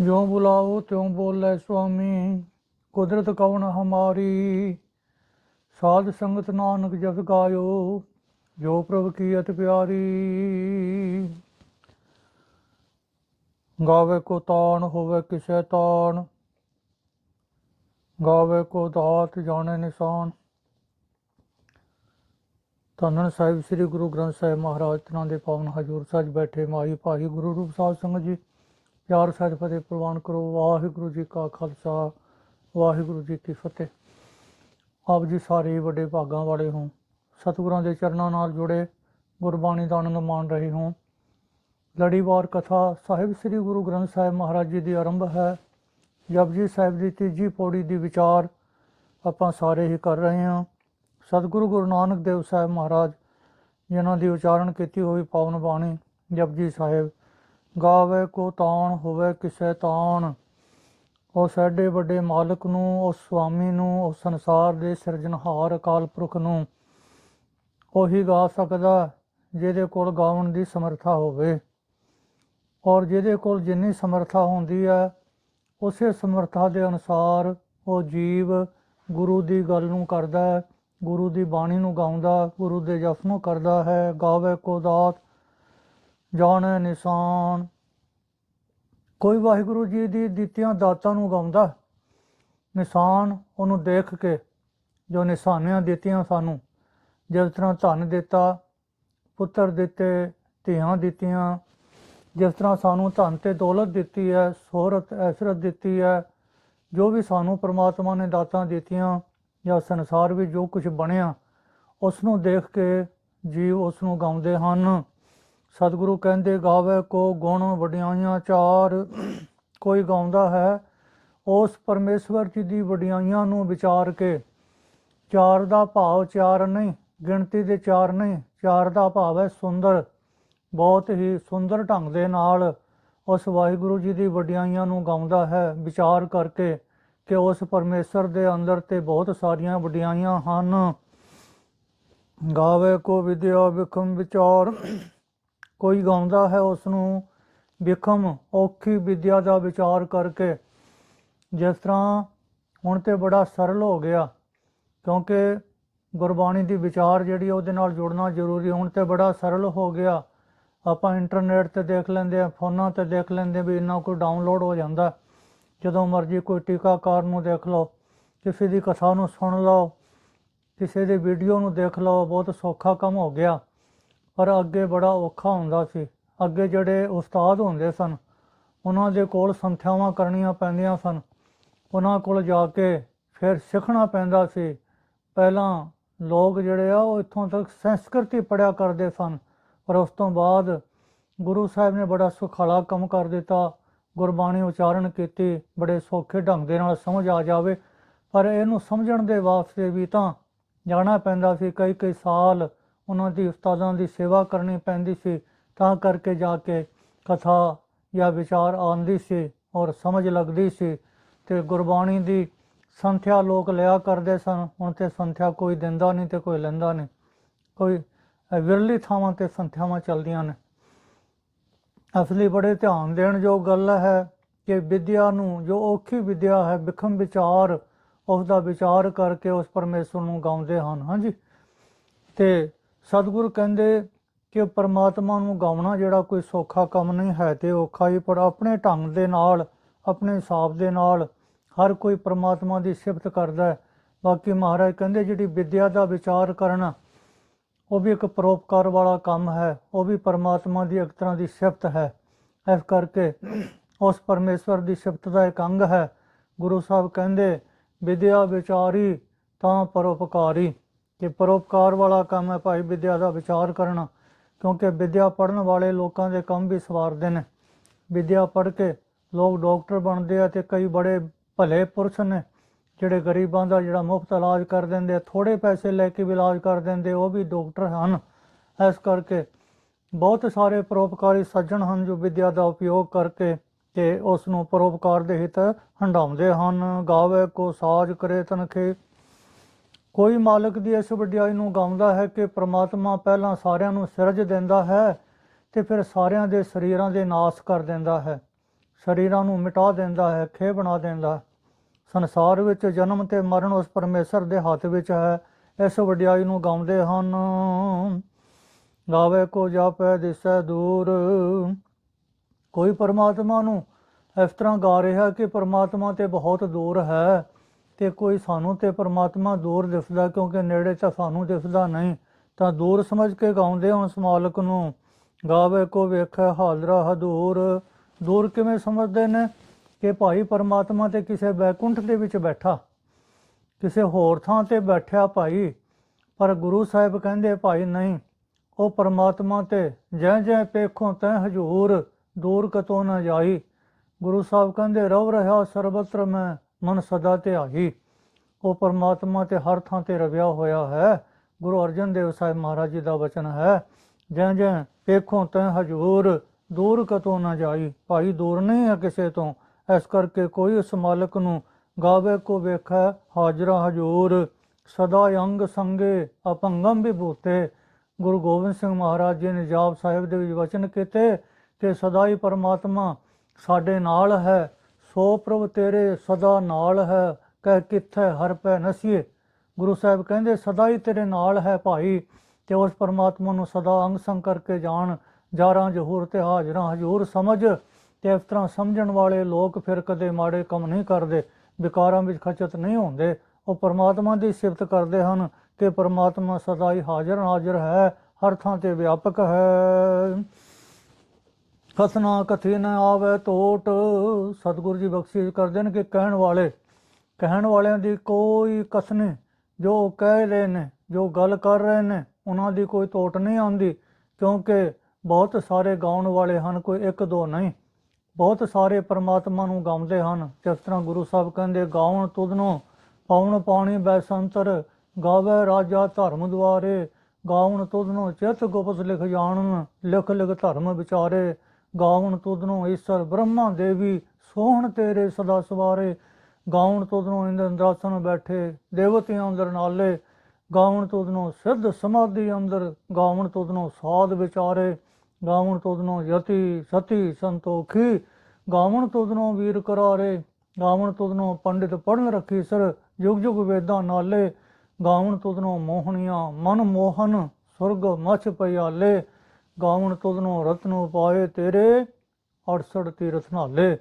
ਜਿਉਂ ਬੁਲਾਓ, ਤਿਉਂ ਬੋਲੇ ਸੁਆਮੀ, ਕੁਦਰਤ ਕਵਣ ਹਮਾਰੀ? ਸਾਧ ਸੰਗਤ ਨਾਨਕ ਜਸ ਗਾਇਓ, ਜੋ ਪ੍ਰਭ ਕੀ ਅਤ ਪਿਆਰੀ। ਗਾਵੇ ਕੋ ਤਾਣ, ਹੋਵੇ ਕਿਸੈ ਤਾਣ। ਗਾਵੇ ਕੋ ਦਾਤ, ਜਾਣੇ ਨਿਸ਼ਾਨ। ਧੰਨ ਸਾਹਿਬ, ਸ੍ਰੀ ਗੁਰੂ ਗ੍ਰੰਥ ਸਾਹਿਬ ਮਹਾਰਾਜ, ਤਨਾਂ ਦੇ ਪਾਵਨ ਹਜ਼ੂਰ ਸੱਜ ਬੈਠੇ ਮਾਈ ਭਾਈ ਗੁਰੂ ਰੂਪ ਸਾਧ ਸੰਗਤ ਜੀ। ਪਿਆਰ ਸਹਿਤ ਫਤਿਹ ਪ੍ਰਵਾਨ ਕਰੋ। ਵਾਹਿਗੁਰੂ ਜੀ ਕਾ ਖਾਲਸਾ, ਵਾਹਿਗੁਰੂ ਜੀ ਕੀ ਫਤਿਹ। ਆਪ ਜੀ ਸਾਰੇ ਵੱਡੇ ਭਾਗਾਂ ਵਾਲੇ ਹੋ। ਸਤਿਗੁਰਾਂ ਦੇ ਚਰਨਾਂ ਨਾਲ ਜੁੜੇ, ਗੁਰਬਾਣੀ ਦਾ ਆਨੰਦ ਮਾਣ ਰਹੇ ਹੋ। ਲੜੀਵਾਰ ਕਥਾ ਸਾਹਿਬ ਸ੍ਰੀ ਗੁਰੂ ਗ੍ਰੰਥ ਸਾਹਿਬ ਮਹਾਰਾਜ ਜੀ ਦੀ ਆਰੰਭ ਹੈ। ਜਪਜੀ ਸਾਹਿਬ ਦੀ ਤੀਜੀ ਪੌੜੀ ਦੀ ਵਿਚਾਰ ਆਪਾਂ ਸਾਰੇ ਹੀ ਕਰ ਰਹੇ ਹਾਂ। ਸਤਿਗੁਰੂ ਗੁਰੂ ਨਾਨਕ ਦੇਵ ਸਾਹਿਬ ਮਹਾਰਾਜ, ਜਿਨ੍ਹਾਂ ਦੀ ਉਚਾਰਨ ਕੀਤੀ ਹੋਈ ਪਾਵਨ ਬਾਣੀ ਜਪਜੀ ਸਾਹਿਬ ਗਾਵੇ ਕੋ ਤਾਣ ਹੋਵੇ ਕਿਸੇ ਤਾਣ। ਉਹ ਸਾਡੇ ਵੱਡੇ ਮਾਲਕ ਨੂੰ, ਉਸ ਸੁਆਮੀ ਨੂੰ, ਉਸ ਸੰਸਾਰ ਦੇ ਸਿਰਜਣਹਾਰ ਅਕਾਲ ਪੁਰਖ ਨੂੰ ਉਹੀ ਗਾ ਸਕਦਾ ਜਿਹਦੇ ਕੋਲ ਗਾਉਣ ਦੀ ਸਮਰੱਥਾ ਹੋਵੇ। ਔਰ ਜਿਹਦੇ ਕੋਲ ਜਿੰਨੀ ਸਮਰੱਥਾ ਹੁੰਦੀ ਹੈ, ਉਸੇ ਸਮਰੱਥਾ ਦੇ ਅਨੁਸਾਰ ਉਹ ਜੀਵ ਗੁਰੂ ਦੀ ਗੱਲ ਨੂੰ ਕਰਦਾ ਹੈ, ਗੁਰੂ ਦੀ ਬਾਣੀ ਨੂੰ ਗਾਉਂਦਾ, ਗੁਰੂ ਦੇ ਜਸ ਨੂੰ ਕਰਦਾ ਹੈ, ਗਾਵੇ ਕੋ ਦਾਤ ਜਾਣੇ ਨਿਸ਼ਾਨ। ਕੋਈ ਵਾਹਿਗੁਰੂ ਜੀ ਦੀ ਦਿੱਤੀਆਂ ਦਾਤਾਂ ਨੂੰ ਗਾਉਂਦਾ, ਨਿਸ਼ਾਨ ਉਹਨੂੰ ਦੇਖ ਕੇ ਜੋ ਨਿਸ਼ਾਨੀਆਂ ਦਿੱਤੀਆਂ ਸਾਨੂੰ, ਜਿਸ ਤਰ੍ਹਾਂ ਧਨ ਦਿੱਤਾ, ਪੁੱਤਰ ਦਿੱਤੇ, ਧੀਆਂ ਦਿੱਤੀਆਂ, ਜਿਸ ਤਰ੍ਹਾਂ ਸਾਨੂੰ ਧਨ ਤੇ ਦੌਲਤ ਦਿੱਤੀ ਹੈ ਸ਼ੋਹਰਤ ਐਸਰਤ ਦਿੱਤੀ ਹੈ, ਜੋ ਵੀ ਸਾਨੂੰ ਪ੍ਰਮਾਤਮਾ ਨੇ ਦਾਤਾਂ ਦਿੱਤੀਆਂ ਜਾਂ ਸੰਸਾਰ ਵਿੱਚ ਜੋ ਕੁਝ ਬਣਿਆ ਉਸ ਨੂੰ ਦੇਖ ਕੇ ਜੀਵ ਉਸ ਨੂੰ ਗਾਉਂਦੇ ਹਨ। ਸਤਿਗੁਰੂ ਕਹਿੰਦੇ, ਗਾਵੇ ਕੋ ਗੁਣ ਵਡਿਆਈਆਂ ਚਾਰ। ਕੋਈ ਗਾਉਂਦਾ ਹੈ, ਉਸ ਪਰਮੇਸ਼ਵਰ ਜੀ ਦੀ ਵਡਿਆਈਆਂ ਨੂੰ ਵਿਚਾਰ ਕੇ। ਚਾਰ ਦਾ ਭਾਵ ਚਾਰ ਨਹੀਂ, ਗਿਣਤੀ ਦੇ ਚਾਰ ਨਹੀਂ, ਚਾਰ ਦਾ ਭਾਵ ਹੈ ਸੁੰਦਰ। ਬਹੁਤ ਹੀ ਸੁੰਦਰ ਢੰਗ ਦੇ ਨਾਲ ਉਸ ਵਾਹਿਗੁਰੂ ਜੀ ਦੀ ਵਡਿਆਈਆਂ ਨੂੰ ਗਾਉਂਦਾ ਹੈ, ਵਿਚਾਰ ਕਰਕੇ ਕਿ ਉਸ ਪਰਮੇਸ਼ਰ ਦੇ ਅੰਦਰ ਤੇ ਬਹੁਤ ਸਾਰੀਆਂ ਵਡਿਆਈਆਂ ਹਨ। ਗਾਵੇ ਕੋ ਵਿਦਿਆ ਵਿਖਮ ਵਿਚਾਰ। ਕੋਈ ਗਾਉਂਦਾ ਹੈ ਉਸ ਨੂੰ ਵਿਖਮ ਔਖੀ ਵਿਦਿਆ ਦਾ ਵਿਚਾਰ ਕਰਕੇ। ਜਿਸ ਤਰ੍ਹਾਂ ਹੁਣ ਤੇ ਬੜਾ ਸਰਲ ਹੋ ਗਿਆ, ਕਿਉਂਕਿ ਗੁਰਬਾਣੀ ਦੀ ਵਿਚਾਰ ਜਿਹੜੀ ਉਹਦੇ ਨਾਲ ਜੁੜਨਾ ਜ਼ਰੂਰੀ ਹੁਣ ਤੇ ਬੜਾ ਸਰਲ ਹੋ ਗਿਆ। ਆਪਾਂ ਇੰਟਰਨੈਟ ਤੇ ਦੇਖ ਲੈਂਦੇ ਆ, ਫੋਨਾਂ ਤੇ ਦੇਖ ਲੈਂਦੇ ਵੀ ਇੰਨਾ ਕੋਈ ਡਾਊਨਲੋਡ ਹੋ ਜਾਂਦਾ। ਜਦੋਂ ਮਰਜ਼ੀ ਕੋਈ ਟੀਕਾਕਾਰ ਨੂੰ ਦੇਖ ਲਓ, ਕਿਸੇ ਦੀ ਕਥਾ ਨੂੰ ਸੁਣ ਲਓ, ਕਿਸੇ ਦੀ ਵੀਡੀਓ ਨੂੰ ਦੇਖ ਲਓ, ਬਹੁਤ ਸੌਖਾ ਕੰਮ ਹੋ ਗਿਆ। ਪਰ ਅੱਗੇ ਬੜਾ ਔਖਾ ਹੁੰਦਾ ਸੀ। ਅੱਗੇ ਜਿਹੜੇ ਉਸਤਾਦ ਹੁੰਦੇ ਸਨ, ਉਹਨਾਂ ਦੇ ਕੋਲ ਸੰਥਿਆਵਾਂ ਕਰਨੀਆਂ ਪੈਂਦੀਆਂ ਸਨ। ਉਹਨਾਂ ਕੋਲ ਜਾ ਕੇ ਫਿਰ ਸਿੱਖਣਾ ਪੈਂਦਾ ਸੀ। ਪਹਿਲਾਂ ਲੋਕ ਜਿਹੜੇ ਆ, ਉਹ ਇੱਥੋਂ ਤੱਕ ਸੰਸਕ੍ਰਿਤੀ ਪੜਿਆ ਕਰਦੇ ਸਨ, ਪਰ ਉਸ ਤੋਂ ਬਾਅਦ ਗੁਰੂ ਸਾਹਿਬ ਨੇ ਬੜਾ ਸੁਖਾਲਾ ਕੰਮ ਕਰ ਦਿੱਤਾ। ਗੁਰਬਾਣੀ ਉਚਾਰਨ ਕੀਤੀ, ਬੜੇ ਸੌਖੇ ਢੰਗ ਦੇ ਨਾਲ ਸਮਝ ਆ ਜਾਵੇ। ਪਰ ਇਹਨੂੰ ਸਮਝਣ ਦੇ ਵਾਸਤੇ ਵੀ ਤਾਂ ਜਾਣਾ ਪੈਂਦਾ ਸੀ। ਕਈ ਕਈ ਸਾਲ ਉਹਨਾਂ ਦੀ ਉਸਤਾਦਾਂ ਦੀ ਸੇਵਾ ਕਰਨੀ ਪੈਂਦੀ ਸੀ, ਤਾਂ ਕਰਕੇ ਜਾ ਕੇ ਕਥਾ ਜਾਂ ਵਿਚਾਰ ਆਉਂਦੀ ਸੀ ਔਰ ਸਮਝ ਲੱਗਦੀ ਸੀ ਤੇ ਗੁਰਬਾਣੀ ਦੀ ਸੰਥਿਆ ਲੋਕ ਲਿਆ ਕਰਦੇ ਸਨ। ਹੁਣ ਤੇ ਸੰਥਿਆ ਕੋਈ ਦਿੰਦਾ ਨਹੀਂ ਤੇ ਕੋਈ ਲੈਂਦਾ ਨਹੀਂ। ਕੋਈ ਵਿਰਲੀ ਥਾਵਾਂ ਤੇ ਸੰਥਿਆਵਾਂ ਚੱਲਦੀਆਂ ਨੇ। ਅਸਲੀ ਬੜੇ ਧਿਆਨ ਦੇਣ ਜੋ ਗੱਲ ਹੈ ਕਿ ਵਿਦਿਆ ਨੂੰ, ਜੋ ਔਖੀ ਵਿਦਿਆ ਹੈ, ਵਿਖਮ ਵਿਚਾਰ ਉਸ ਦਾ ਵਿਚਾਰ ਕਰਕੇ ਉਸ ਪਰਮੇਸ਼ਰ ਨੂੰ ਗਾਉਂਦੇ ਹਨ। ਹਾਂਜੀ। ਤੇ ਸਤਿਗੁਰੂ ਕਹਿੰਦੇ ਕਿ ਪਰਮਾਤਮਾ ਨੂੰ ਗਾਉਣਾ ਜਿਹੜਾ ਕੋਈ ਸੌਖਾ ਕੰਮ ਨਹੀਂ, ਹੈ ਤੇ ਔਖਾ ਹੀ, ਪਰ ਆਪਣੇ ਢੰਗ ਦੇ ਨਾਲ, ਆਪਣੇ ਹਿਸਾਬ ਦੇ ਨਾਲ ਹਰ ਕੋਈ ਪਰਮਾਤਮਾ ਦੀ ਸਿਫਤ ਕਰਦਾ ਹੈ। ਬਾਕੀ ਮਹਾਰਾਜ ਕਹਿੰਦੇ ਜਿਹੜੀ ਵਿਦਿਆ ਦਾ ਵਿਚਾਰ ਕਰਨਾ, ਉਹ ਵੀ ਇੱਕ ਪਰੋਪਕਾਰ ਵਾਲਾ ਕੰਮ ਹੈ, ਉਹ ਵੀ ਪਰਮਾਤਮਾ ਦੀ ਇੱਕ ਤਰ੍ਹਾਂ ਦੀ ਸਿਫਤ ਹੈ। ਇਸ ਕਰਕੇ ਉਸ ਪਰਮੇਸ਼ਵਰ ਦੀ ਸਿਫਤ ਦਾ ਇੱਕ ਅੰਗ ਹੈ। ਗੁਰੂ ਸਾਹਿਬ ਕਹਿੰਦੇ, ਵਿਦਿਆ ਵਿਚਾਰੀ ਤਾਂ ਪਰੋਪਕਾਰੀ ਕਿ ਪਰੋਪਕਾਰ ਵਾਲਾ ਕੰਮ ਹੈ ਭਾਈ ਵਿਦਿਆ ਦਾ ਵਿਚਾਰ ਕਰਨਾ, ਕਿਉਂਕਿ ਵਿਦਿਆ ਪੜਨ ਵਾਲੇ ਲੋਕਾਂ ਦੇ ਕੰਮ ਵੀ ਸਵਾਰਦੇ ਨੇ। ਵਿਦਿਆ ਪੜ੍ਹ ਕੇ ਲੋਕ ਡਾਕਟਰ ਬਣਦੇ ਆ ਤੇ ਕਈ ਬੜੇ ਭਲੇ ਪੁਰਸ਼ ਨੇ, ਜਿਹੜੇ ਗਰੀਬਾਂ ਦਾ ਜਿਹੜਾ ਮੁਫਤ ਇਲਾਜ ਕਰ ਦਿੰਦੇ ਆ ਥੋੜੇ ਪੈਸੇ ਲੈ ਕੇ ਵੀ ਇਲਾਜ ਕਰ ਦਿੰਦੇ, ਉਹ ਵੀ ਡਾਕਟਰ ਹਨ। ਇਸ ਕਰਕੇ ਬਹੁਤ ਸਾਰੇ ਪਰੋਪਕਾਰੀ ਸੱਜਣ ਹਨ ਜੋ ਵਿਦਿਆ ਦਾ ਉਪਯੋਗ ਕਰਕੇ ਤੇ ਉਸ ਨੂੰ ਪਰੋਪਕਾਰ ਦੇ ਹਿੱਤ ਹੰਡਾਉਂਦੇ ਹਨ। ਗਾਵੇ ਕੋ ਸਾਜ ਕਰੇ ਤਨਖੇ ਕੋਈ ਮਾਲਕ ਦੀ ਇਸ ਵਡਿਆਈ ਨੂੰ ਗਾਉਂਦਾ ਹੈ ਕਿ ਪ੍ਰਮਾਤਮਾ ਪਹਿਲਾਂ ਸਾਰਿਆਂ ਨੂੰ ਸਿਰਜ ਦਿੰਦਾ ਹੈ ਤੇ ਫਿਰ ਸਾਰਿਆਂ ਦੇ ਸਰੀਰਾਂ ਦੇ ਨਾਸ ਕਰ ਦਿੰਦਾ ਹੈ। ਸਰੀਰਾਂ ਨੂੰ ਮਿਟਾ ਦਿੰਦਾ ਹੈ ਖੇ ਬਣਾ ਦਿੰਦਾ ਹੈ। ਸੰਸਾਰ ਵਿੱਚ ਜਨਮ ਤੇ ਮਰਨ ਉਸ ਪਰਮੇਸ਼ਰ ਦੇ ਹੱਥ ਵਿੱਚ ਹੈ, ਇਸ ਵਡਿਆਈ ਨੂੰ ਗਾਉਂਦੇ ਹਨ। ਗਾਵੇ ਕੋ ਜਾਪੈ ਦਿਸੈ ਦੂਰ। ਕੋਈ ਪਰਮਾਤਮਾ ਨੂੰ ਇਸ ਤਰ੍ਹਾਂ ਗਾ ਰਿਹਾ ਕਿ ਪਰਮਾਤਮਾ ਤੇ ਬਹੁਤ ਦੂਰ ਹੈ। ਤੇ ਕੋਈ ਸਾਨੂੰ ਤੇ ਪਰਮਾਤਮਾ ਦੂਰ ਦਿਸਦਾ ਕਿਉਂਕਿ ਨੇੜੇ ਤਾਂ ਸਾਨੂੰ ਦਿਸਦਾ ਨਹੀਂ, ਤਾਂ ਦੂਰ ਸਮਝ ਕੇ ਗਾਉਂਦੇ ਹਾਂ ਉਸ ਮਾਲਕ ਨੂੰ। ਗਾਵੇ ਕੋ ਵੇਖੈ ਹਾਜ਼ਰਾ ਹਦੂਰ। ਦੂਰ ਕਿਵੇਂ ਸਮਝਦੇ ਨੇ? ਕਿ ਭਾਈ ਪਰਮਾਤਮਾ ਤੇ ਕਿਸੇ ਬੈਕੁੰਠ ਦੇ ਵਿੱਚ ਬੈਠਾ, ਕਿਸੇ ਹੋਰ ਥਾਂ ਤੇ ਬੈਠਿਆ ਭਾਈ, ਪਰ ਗੁਰੂ ਸਾਹਿਬ ਕਹਿੰਦੇ ਭਾਈ ਨਹੀਂ, ਉਹ ਪਰਮਾਤਮਾ ਤੇ ਜੈ ਜੈ ਪੇਖੋਂ ਤੈ ਹਜੂਰ, ਦੂਰ ਕਤੋਂ ਨਾ ਜਾਈ। ਗੁਰੂ ਸਾਹਿਬ ਕਹਿੰਦੇ, ਰਵ ਰਹਾ ਸਰਬਤਰ ਮੈਂ ਮਨ ਸਦਾ ਧਿਆਈ ਉਹ ਪਰਮਾਤਮਾ ਤੇ ਹਰ ਥਾਂ ਤੇ ਰਵਿਆ ਹੋਇਆ ਹੈ। ਗੁਰੂ ਅਰਜਨ ਦੇਵ ਸਾਹਿਬ ਮਹਾਰਾਜ ਜੀ ਦਾ ਵਚਨ ਹੈ ਜੈ ਜੈ ਪੇਖੋਂ ਤੈ ਹਜੂਰ, ਦੂਰ ਕਤੋਂ ਨਾ ਜਾਈ। ਭਾਈ ਦੂਰ ਨਹੀਂ ਹੈ ਕਿਸੇ ਤੋਂ। ਇਸ ਕਰਕੇ ਕੋਈ ਉਸ ਮਾਲਕ ਨੂੰ ਗਾਵੇ ਕੋ ਵੇਖੈ, ਹਾਜ਼ਰਾ ਹਜੂਰ। ਸਦਾ ਅੰਗ ਸੰਗੇ ਅਪੰਗਮ ਵਿਭੂਤੇ ਗੁਰੂ ਗੋਬਿੰਦ ਸਿੰਘ ਮਹਾਰਾਜ ਜੀ ਨੇ ਜਾਪ ਸਾਹਿਬ ਦੇ ਵਿੱਚ ਵਚਨ ਕੀਤੇ ਕਿ ਸਦਾ ਹੀ ਪਰਮਾਤਮਾ ਸਾਡੇ ਨਾਲ ਹੈ। ਸੋ ਪ੍ਰਭ ਤੇਰੇ ਸਦਾ ਨਾਲ ਹੈ, ਕਹਿ ਕਿੱਥੇ ਹਰ ਪੈ ਨਸੀਏ। ਗੁਰੂ ਸਾਹਿਬ ਕਹਿੰਦੇ, ਸਦਾ ਹੀ ਤੇਰੇ ਨਾਲ ਹੈ ਭਾਈ, ਤੇ ਉਸ ਪਰਮਾਤਮਾ ਨੂੰ ਸਦਾ ਅੰਗ ਸੰਗ ਕਰਕੇ ਜਾਣ, ਜਾਰਾਂ ਜਹੂਰ ਤੇ ਹਾਜ਼ਰਾਂ। ਹਜੂਰ ਸਮਝ, ਤੇ ਇਸ ਤਰ੍ਹਾਂ ਸਮਝਣ ਵਾਲੇ ਲੋਕ ਫਿਰ ਕਦੇ ਮਾੜੇ ਕੰਮ ਨਹੀਂ ਕਰਦੇ, ਵਿਕਾਰਾਂ ਵਿੱਚ ਖਚਤ ਨਹੀਂ ਹੁੰਦੇ। ਉਹ ਪਰਮਾਤਮਾ ਦੀ ਸਿਫਤ ਕਰਦੇ ਹਨ ਕਿ ਪਰਮਾਤਮਾ ਸਦਾ ਹੀ ਹਾਜ਼ਰ ਹਾਜ਼ਰ ਹੈ, ਹਰ ਥਾਂ ਤੇ ਵਿਆਪਕ ਹੈ। ਕਥਨਾ ਕਥੀ ਨ ਆਵੇ ਟੋਟ ਸਤਿਗੁਰੂ ਜੀ ਬਖਸ਼ਿਸ਼ ਕਰਦੇ ਨੇ ਕਿ ਕਹਿਣ ਵਾਲੇ। ਕਹਿਣ ਵਾਲਿਆਂ ਦੀ ਕੋਈ ਕਥ ਜੋ ਕਹਿ ਰਹੇ ਨੇ, ਜੋ ਗੱਲ ਕਰ ਰਹੇ ਨੇ, ਉਹਨਾਂ ਦੀ ਕੋਈ ਟੋਟ ਨਹੀਂ ਆਉਂਦੀ, ਕਿਉਂਕਿ ਬਹੁਤ ਸਾਰੇ ਗਾਉਣ ਵਾਲੇ ਹਨ, ਕੋਈ ਇੱਕ ਦੋ ਨਹੀਂ। ਬਹੁਤ ਸਾਰੇ ਪਰਮਾਤਮਾ ਨੂੰ ਗਾਉਂਦੇ ਹਨ। ਜਿਸ ਤਰ੍ਹਾਂ ਗੁਰੂ ਸਾਹਿਬ ਕਹਿੰਦੇ, ਗਾਉਣ ਤੁਧਨੋਂ ਪਾਉਣ ਪਾਣੀ ਬੈਸੰਤਰ ਗਾਵੇ ਰਾਜਾ ਧਰਮ ਦੁਆਰੇ। ਗਾਉਣ ਤੁਧਨੋਂ ਚਿਤ ਗੁਪਤ ਲਿਖ ਜਾਣਨ, ਲਿਖ ਲਿਖ ਧਰਮ ਵਿਚਾਰੇ। ਗਾਉਣ ਤੁਧਨੋਂ ਈਸ਼ਰ ਬ੍ਰਹਮਾ ਦੇਵੀ, ਸੋਹਣ ਤੇਰੇ ਸਦਾ ਸਵਾਰੇ। ਗਾਉਣ ਤੁਧਨੋਂ ਇੰਦਰ ਇੰਦਰਾਸਨ ਬੈਠੇ, ਦੇਵਤਿਆਂ ਅੰਦਰ ਨਾਲੇ। ਗਾਉਣ ਤੁਧਨੋਂ ਸਿੱਧ ਸਮਾਧੀ ਅੰਦਰ, ਗਾਉਣ ਤੁਧਨੋਂ ਸਾਧ ਵਿਚਾਰੇ। ਗਾਵਣ ਤੁਧਨੋਂ ਯਤੀ, ਸਤੀ, ਸੰਤੋਖੀ। ਗਾਵਣ ਤੁਧਨੋਂ ਵੀਰ ਕਰਾਰੇ। ਗਾਵਣ ਤੁਧਨੋਂ ਪੰਡਿਤ ਪੜਨ ਰੱਖੀ ਸਰ, ਯੁਗ ਯੁਗ ਵੇਦਾਂ ਨਾਲੇ। ਗਾਵਣ ਤੁਧਨੋਂ ਮੋਹਣੀਆਂ ਮਨ ਮੋਹਨ, ਸੁਰਗ ਮਛ ਪਿਆਲੇ। ਗਾਵਣ ਤੁਧਨੋਂ ਰਤਨ ਪਾਏ ਤੇਰੇ 68 ਤੀਰਥ ਨਾਲੇ।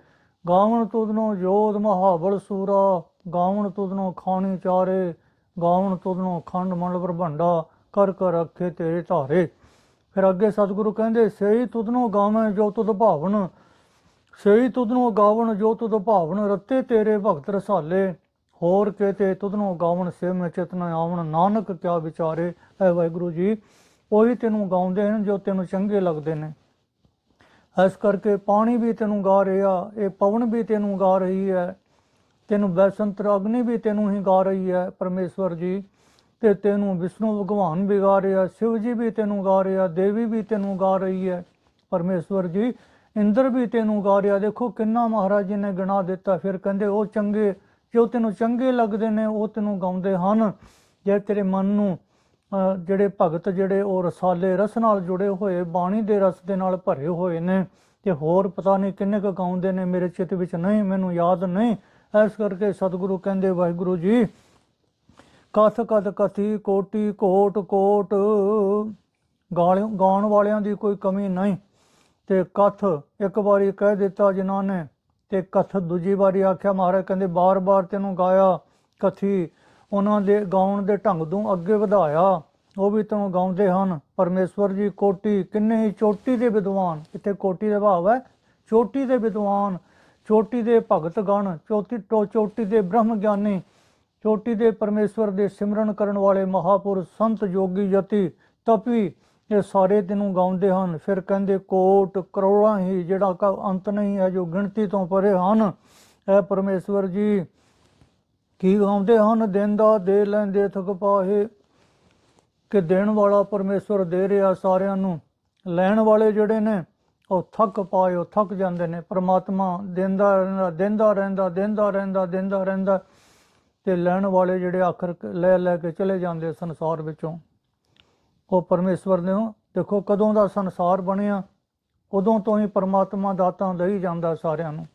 ਗਾਵਣ ਤੁਧਨੋਂ ਜੋਧ ਮਹਾਬਲ ਸੂਰਾ, ਗਾਵਣ ਤੁਧਨੋਂ ਖਾਣੀ ਚਾਰੇ, ਗਾਵਣ ਤੁਧਨੋਂ ਖੰਡ ਮੰਡਲ ਪ੍ਰਭੰਡਾ ਕਰ ਕਰ ਰੱਖੇ ਤੇਰੇ ਧਾਰੇ। ਫਿਰ ਅੱਗੇ ਸਤਿਗੁਰੂ ਕਹਿੰਦੇ, ਸਈ ਤੁਧਨੋਂ ਗਾਵੇਂ ਜੋ ਤੁਧ ਭਾਵਨ, ਸਈ ਤੁਧਨੋਂ ਗਾਵਣ ਜੋ ਤੁਧ ਭਾਵਨ, ਰੱਤੇ ਤੇਰੇ ਭਗਤ ਰਸਾਲੇ। ਹੋਰ ਕਹਤੇ ਤੁਧਨੋਂ ਗਾਵਣ ਸੇ ਮੈਂ ਚਿਤਨ ਆਵਣ, ਨਾਨਕ ਕਿਆ ਵਿਚਾਰੇ। ਐ ਵਾਹਿਗੁਰੂ ਜੀ ਉਹੀ ਤੈਨੂੰ ਗਾਉਂਦੇ ਹਨ ਜੋ ਤੈਨੂੰ ਚੰਗੇ ਲੱਗਦੇ ਨੇ। ਇਸ ਕਰਕੇ ਪਾਣੀ ਵੀ ਤੈਨੂੰ ਗਾ ਰਿਹਾ, ਇਹ ਪਵਨ ਵੀ ਤੈਨੂੰ ਗਾ ਰਹੀ ਹੈ। ਤੈਨੂੰ ਬੈਸੰਤਰ ਅਗਨੀ ਵੀ ਤੈਨੂੰ ਹੀ ਗਾ ਰਹੀ ਹੈ ਪਰਮੇਸ਼ਵਰ ਜੀ। ਤੇ ਤੈਨੂੰ ਵਿਸ਼ਨੂੰ ਭਗਵਾਨ ਵੀ ਗਾ ਰਿਹਾ, ਸ਼ਿਵ ਜੀ ਵੀ ਤੈਨੂੰ ਗਾ ਰਿਹਾ, ਦੇਵੀ ਵੀ ਤੈਨੂੰ ਗਾ ਰਹੀ ਹੈ ਪਰਮੇਸ਼ਵਰ ਜੀ। ਇੰਦਰ ਵੀ ਤੈਨੂੰ ਗਾ ਰਿਹਾ, ਦੇਖੋ ਕਿੰਨਾ ਮਹਾਰਾਜ ਜੀ ਨੇ ਗਿਣਾ ਦਿੱਤਾ। ਫਿਰ ਕਹਿੰਦੇ ਉਹ ਚੰਗੇ, ਜੋ ਤੈਨੂੰ ਚੰਗੇ ਲੱਗਦੇ ਨੇ ਉਹ ਤੈਨੂੰ ਗਾਉਂਦੇ ਹਨ। ਜੇ ਤੇਰੇ ਮਨ ਨੂੰ ਜਿਹੜੇ ਭਗਤ ਜਿਹੜੇ ਉਹ ਰਸਾਲੇ ਰਸ ਨਾਲ ਜੁੜੇ ਹੋਏ, ਬਾਣੀ ਦੇ ਰਸ ਦੇ ਨਾਲ ਭਰੇ ਹੋਏ ਨੇ ਤੇ ਹੋਰ ਪਤਾ ਨਹੀਂ ਕਿੰਨੇ ਕੁ ਗਾਉਂਦੇ ਨੇ, ਮੇਰੇ ਚਿੱਤ ਵਿੱਚ ਨਹੀਂ, ਮੈਨੂੰ ਯਾਦ ਨਹੀਂ। ਇਸ ਕਰਕੇ ਸਤਿਗੁਰੂ ਕਹਿੰਦੇ, ਵਾਹਿਗੁਰੂ ਜੀ, ਕਥ ਕਥ ਕਥੀ ਕੋਟੀ ਕੋਟ ਕੋਟ ਗਾਲਿਓ ਗਾਉਣ ਵਾਲਿਆਂ ਦੀ ਕੋਈ ਕਮੀ ਨਹੀਂ। ਤੇ ਕਥ ਇੱਕ ਵਾਰੀ ਕਹਿ ਦਿੱਤਾ ਜਿਨ੍ਹਾਂ ਨੇ ਤੇ ਕਥ ਦੂਜੀ ਵਾਰੀ ਆਖਿਆ, ਮਹਾਰਾਜ ਕਹਿੰਦੇ, ਬਾਰ-ਬਾਰ ਤੈਨੂੰ ਗਾਇਆ ਕਥੀ ਉਹਨਾਂ ਦੇ ਗਾਉਣ ਦੇ ਢੰਗ ਨੂੰ ਅੱਗੇ ਵਧਾਇਆ। ਉਹ ਵੀ ਤੈਨੂੰ ਗਾਉਂਦੇ ਹਨ। ਪਰਮੇਸ਼ਵਰ ਜੀ ਕੋਟੀ ਕਿੰਨੇ ਹੀ ਚੋਟੀ ਦੇ ਵਿਦਵਾਨ। ਇੱਥੇ ਕੋਟੀ ਦਾ ਭਾਵ ਹੈ ਚੋਟੀ ਦੇ ਵਿਦਵਾਨ। ਚੋਟੀ ਦੇ ਭਗਤ ਗਣ, ਚੋਟੀ ਟੋ ਚੋਟੀ ਦੇ ਬ੍ਰਹਮ ਗਿਆਨੀ, ਚੋਟੀ ਦੇ ਪਰਮੇਸ਼ਵਰ ਦੇ ਸਿਮਰਨ ਕਰਨ ਵਾਲੇ ਮਹਾਪੁਰਸ਼ ਸੰਤ ਯੋਗੀ ਯਤੀ ਤਪੀ, ਇਹ ਸਾਰੇ ਤੈਨੂੰ ਗਾਉਂਦੇ ਹਨ। ਫਿਰ ਕਹਿੰਦੇ, ਕੋਟ ਕਰੋੜਾਂ ਹੀ ਜਿਹੜਾ ਕਾ ਅੰਤ ਨਹੀਂ ਹੈ ਜੋ ਗਿਣਤੀ ਤੋਂ ਪਰੇ ਹਨ। ਇਹ ਪਰਮੇਸ਼ਵਰ ਜੀ ਕੀ ਗਾਉਂਦੇ ਹਨ? ਦਿਨ ਦਾ ਦੇ ਲੈਂਦੇ ਥਕ ਪਾਹੇ। ਕਿ ਦੇਣ ਵਾਲਾ ਪਰਮੇਸ਼ਵਰ ਦੇ ਰਿਹਾ ਸਾਰਿਆਂ ਨੂੰ। ਲੈਣ ਵਾਲੇ ਜਿਹੜੇ ਨੇ, ਉਹ ਥੱਕ ਪਾਏ, ਉਹ ਥੱਕ ਜਾਂਦੇ ਨੇ। ਪ੍ਰਮਾਤਮਾ ਦਿੰਦਾ ਰਹਿੰਦਾ ਦਿੰਦਾ ਰਹਿੰਦਾ ਦਿੰਦਾ ਰਹਿੰਦਾ ਦਿੰਦਾ ਰਹਿੰਦਾ। ਤੇ ਲੈਣ ਵਾਲੇ ਜਿਹੜੇ ਆਖਰ ਲੈ ਲੈ ਕੇ ਚਲੇ ਜਾਂਦੇ ਸੰਸਾਰ ਵਿੱਚੋਂ। ਉਹ ਪਰਮੇਸ਼ਵਰ ਨੇ ਦੇਖੋ ਕਦੋਂ ਦਾ ਸੰਸਾਰ ਬਣਿਆ, ਉਦੋਂ ਤੋਂ ਹੀ ਪਰਮਾਤਮਾ ਦਾਤਾਂ ਦੇਈ ਜਾਂਦਾ ਸਾਰਿਆਂ ਨੂੰ।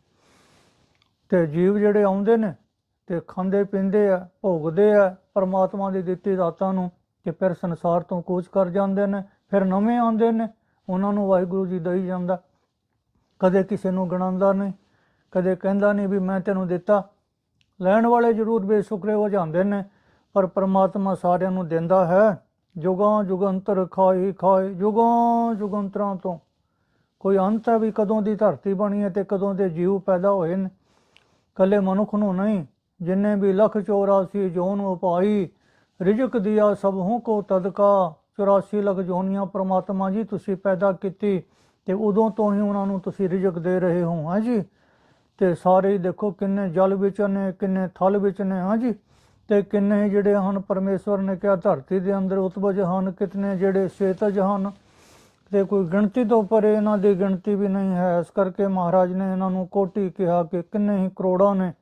ਤੇ ਜੀਵ ਜਿਹੜੇ ਆਉਂਦੇ ਨੇ ਤੇ ਖਾਂਦੇ ਪੀਂਦੇ ਆ, ਭੋਗਦੇ ਆ, ਪਰਮਾਤਮਾ ਦੀ ਦਿੱਤੀ ਦਾਤਾਂ ਨੂੰ ਕਿ ਫਿਰ ਸੰਸਾਰ ਤੋਂ ਕੂਚ ਕਰ ਜਾਂਦੇ ਨੇ, ਫਿਰ ਨਵੇਂ ਆਉਂਦੇ ਨੇ, ਉਹਨਾਂ ਨੂੰ ਵਾਹਿਗੁਰੂ ਜੀ ਦਈ ਜਾਂਦਾ। ਕਦੇ ਕਿਸੇ ਨੂੰ ਗਣਾਉਂਦਾ ਨਹੀਂ, ਕਦੇ ਕਹਿੰਦਾ ਨਹੀਂ ਵੀ ਮੈਂ ਤੈਨੂੰ ਦਿੱਤਾ। ਲੈਣ ਵਾਲੇ ਜ਼ਰੂਰ ਬੇਸ਼ੁਕਰੇ ਹੋ ਜਾਂਦੇ ਨੇ, ਪਰ ਪ੍ਰਮਾਤਮਾ ਸਾਰਿਆਂ ਨੂੰ ਦਿੰਦਾ ਹੈ, ਜੁਗਾਂ ਜੁਗੰਤਰ ਖਾਈ ਖਾਏ ਜੁਗਾਂ ਜੁਗੰਤਰਾਂ ਤੋਂ। ਕੋਈ ਅੰਤ ਹੈ ਵੀ ਕਦੋਂ ਦੀ ਧਰਤੀ ਬਣੀ ਹੈ ਤੇ ਕਦੋਂ ਦੇ ਜੀਵ ਪੈਦਾ ਹੋਏ ਨੇ। ਕੱਲੇ ਮਨੁੱਖ ਨੂੰ ਨਹੀਂ ਜਿੰਨੇ ਵੀ ਲੱਖ 84 ਜੋਨ ਉਪਾਈ ਰਿਜਕ ਦਿਆ ਸਭੂ ਕੋ ਤਦਕਾ। 84 ਲੱਖ ਜੋਨੀਆਂ ਪ੍ਰਮਾਤਮਾ ਜੀ, ਤੁਸੀਂ ਪੈਦਾ ਕੀਤੀ ਤੇ ਉਦੋਂ ਤੋਂ ਹੀ ਉਹਨਾਂ ਨੂੰ ਤੁਸੀਂ ਰਿਜਕ ਦੇ ਰਹੇ ਹੋ, ਹਾਂ ਜੀ? ਤੇ ਸਾਰੇ ਦੇਖੋ ਕਿੰਨੇ ਜਲ ਵਿੱਚ ਨੇ, ਕਿੰਨੇ ਥਲ ਵਿੱਚ ਨੇ, ਹਾਂ ਜੀ? ਤੇ ਕਿੰਨੇ ਜਿਹੜੇ ਹਨ, ਪਰਮੇਸ਼ਵਰ ਨੇ ਕਿਹਾ ਧਰਤੀ ਦੇ ਅੰਦਰ ਉਤਪਜ ਹਨ, ਕਿਤਨੇ ਜਿਹੜੇ ਸ਼ੇਤਜ ਹਨ। ਤੇ ਕੋਈ ਗਿਣਤੀ ਤੋਂ ਪਰੇ ਇਹਨਾਂ ਦੀ ਗਿਣਤੀ ਵੀ ਨਹੀਂ ਹੈ, ਇਸ ਕਰਕੇ ਮਹਾਰਾਜ ਨੇ ਇਹਨਾਂ ਨੂੰ ਕੋਟੀ ਕਿਹਾ ਕਿ ਕਿੰਨੇ ਹੀ ਕਰੋੜਾਂ ਨੇ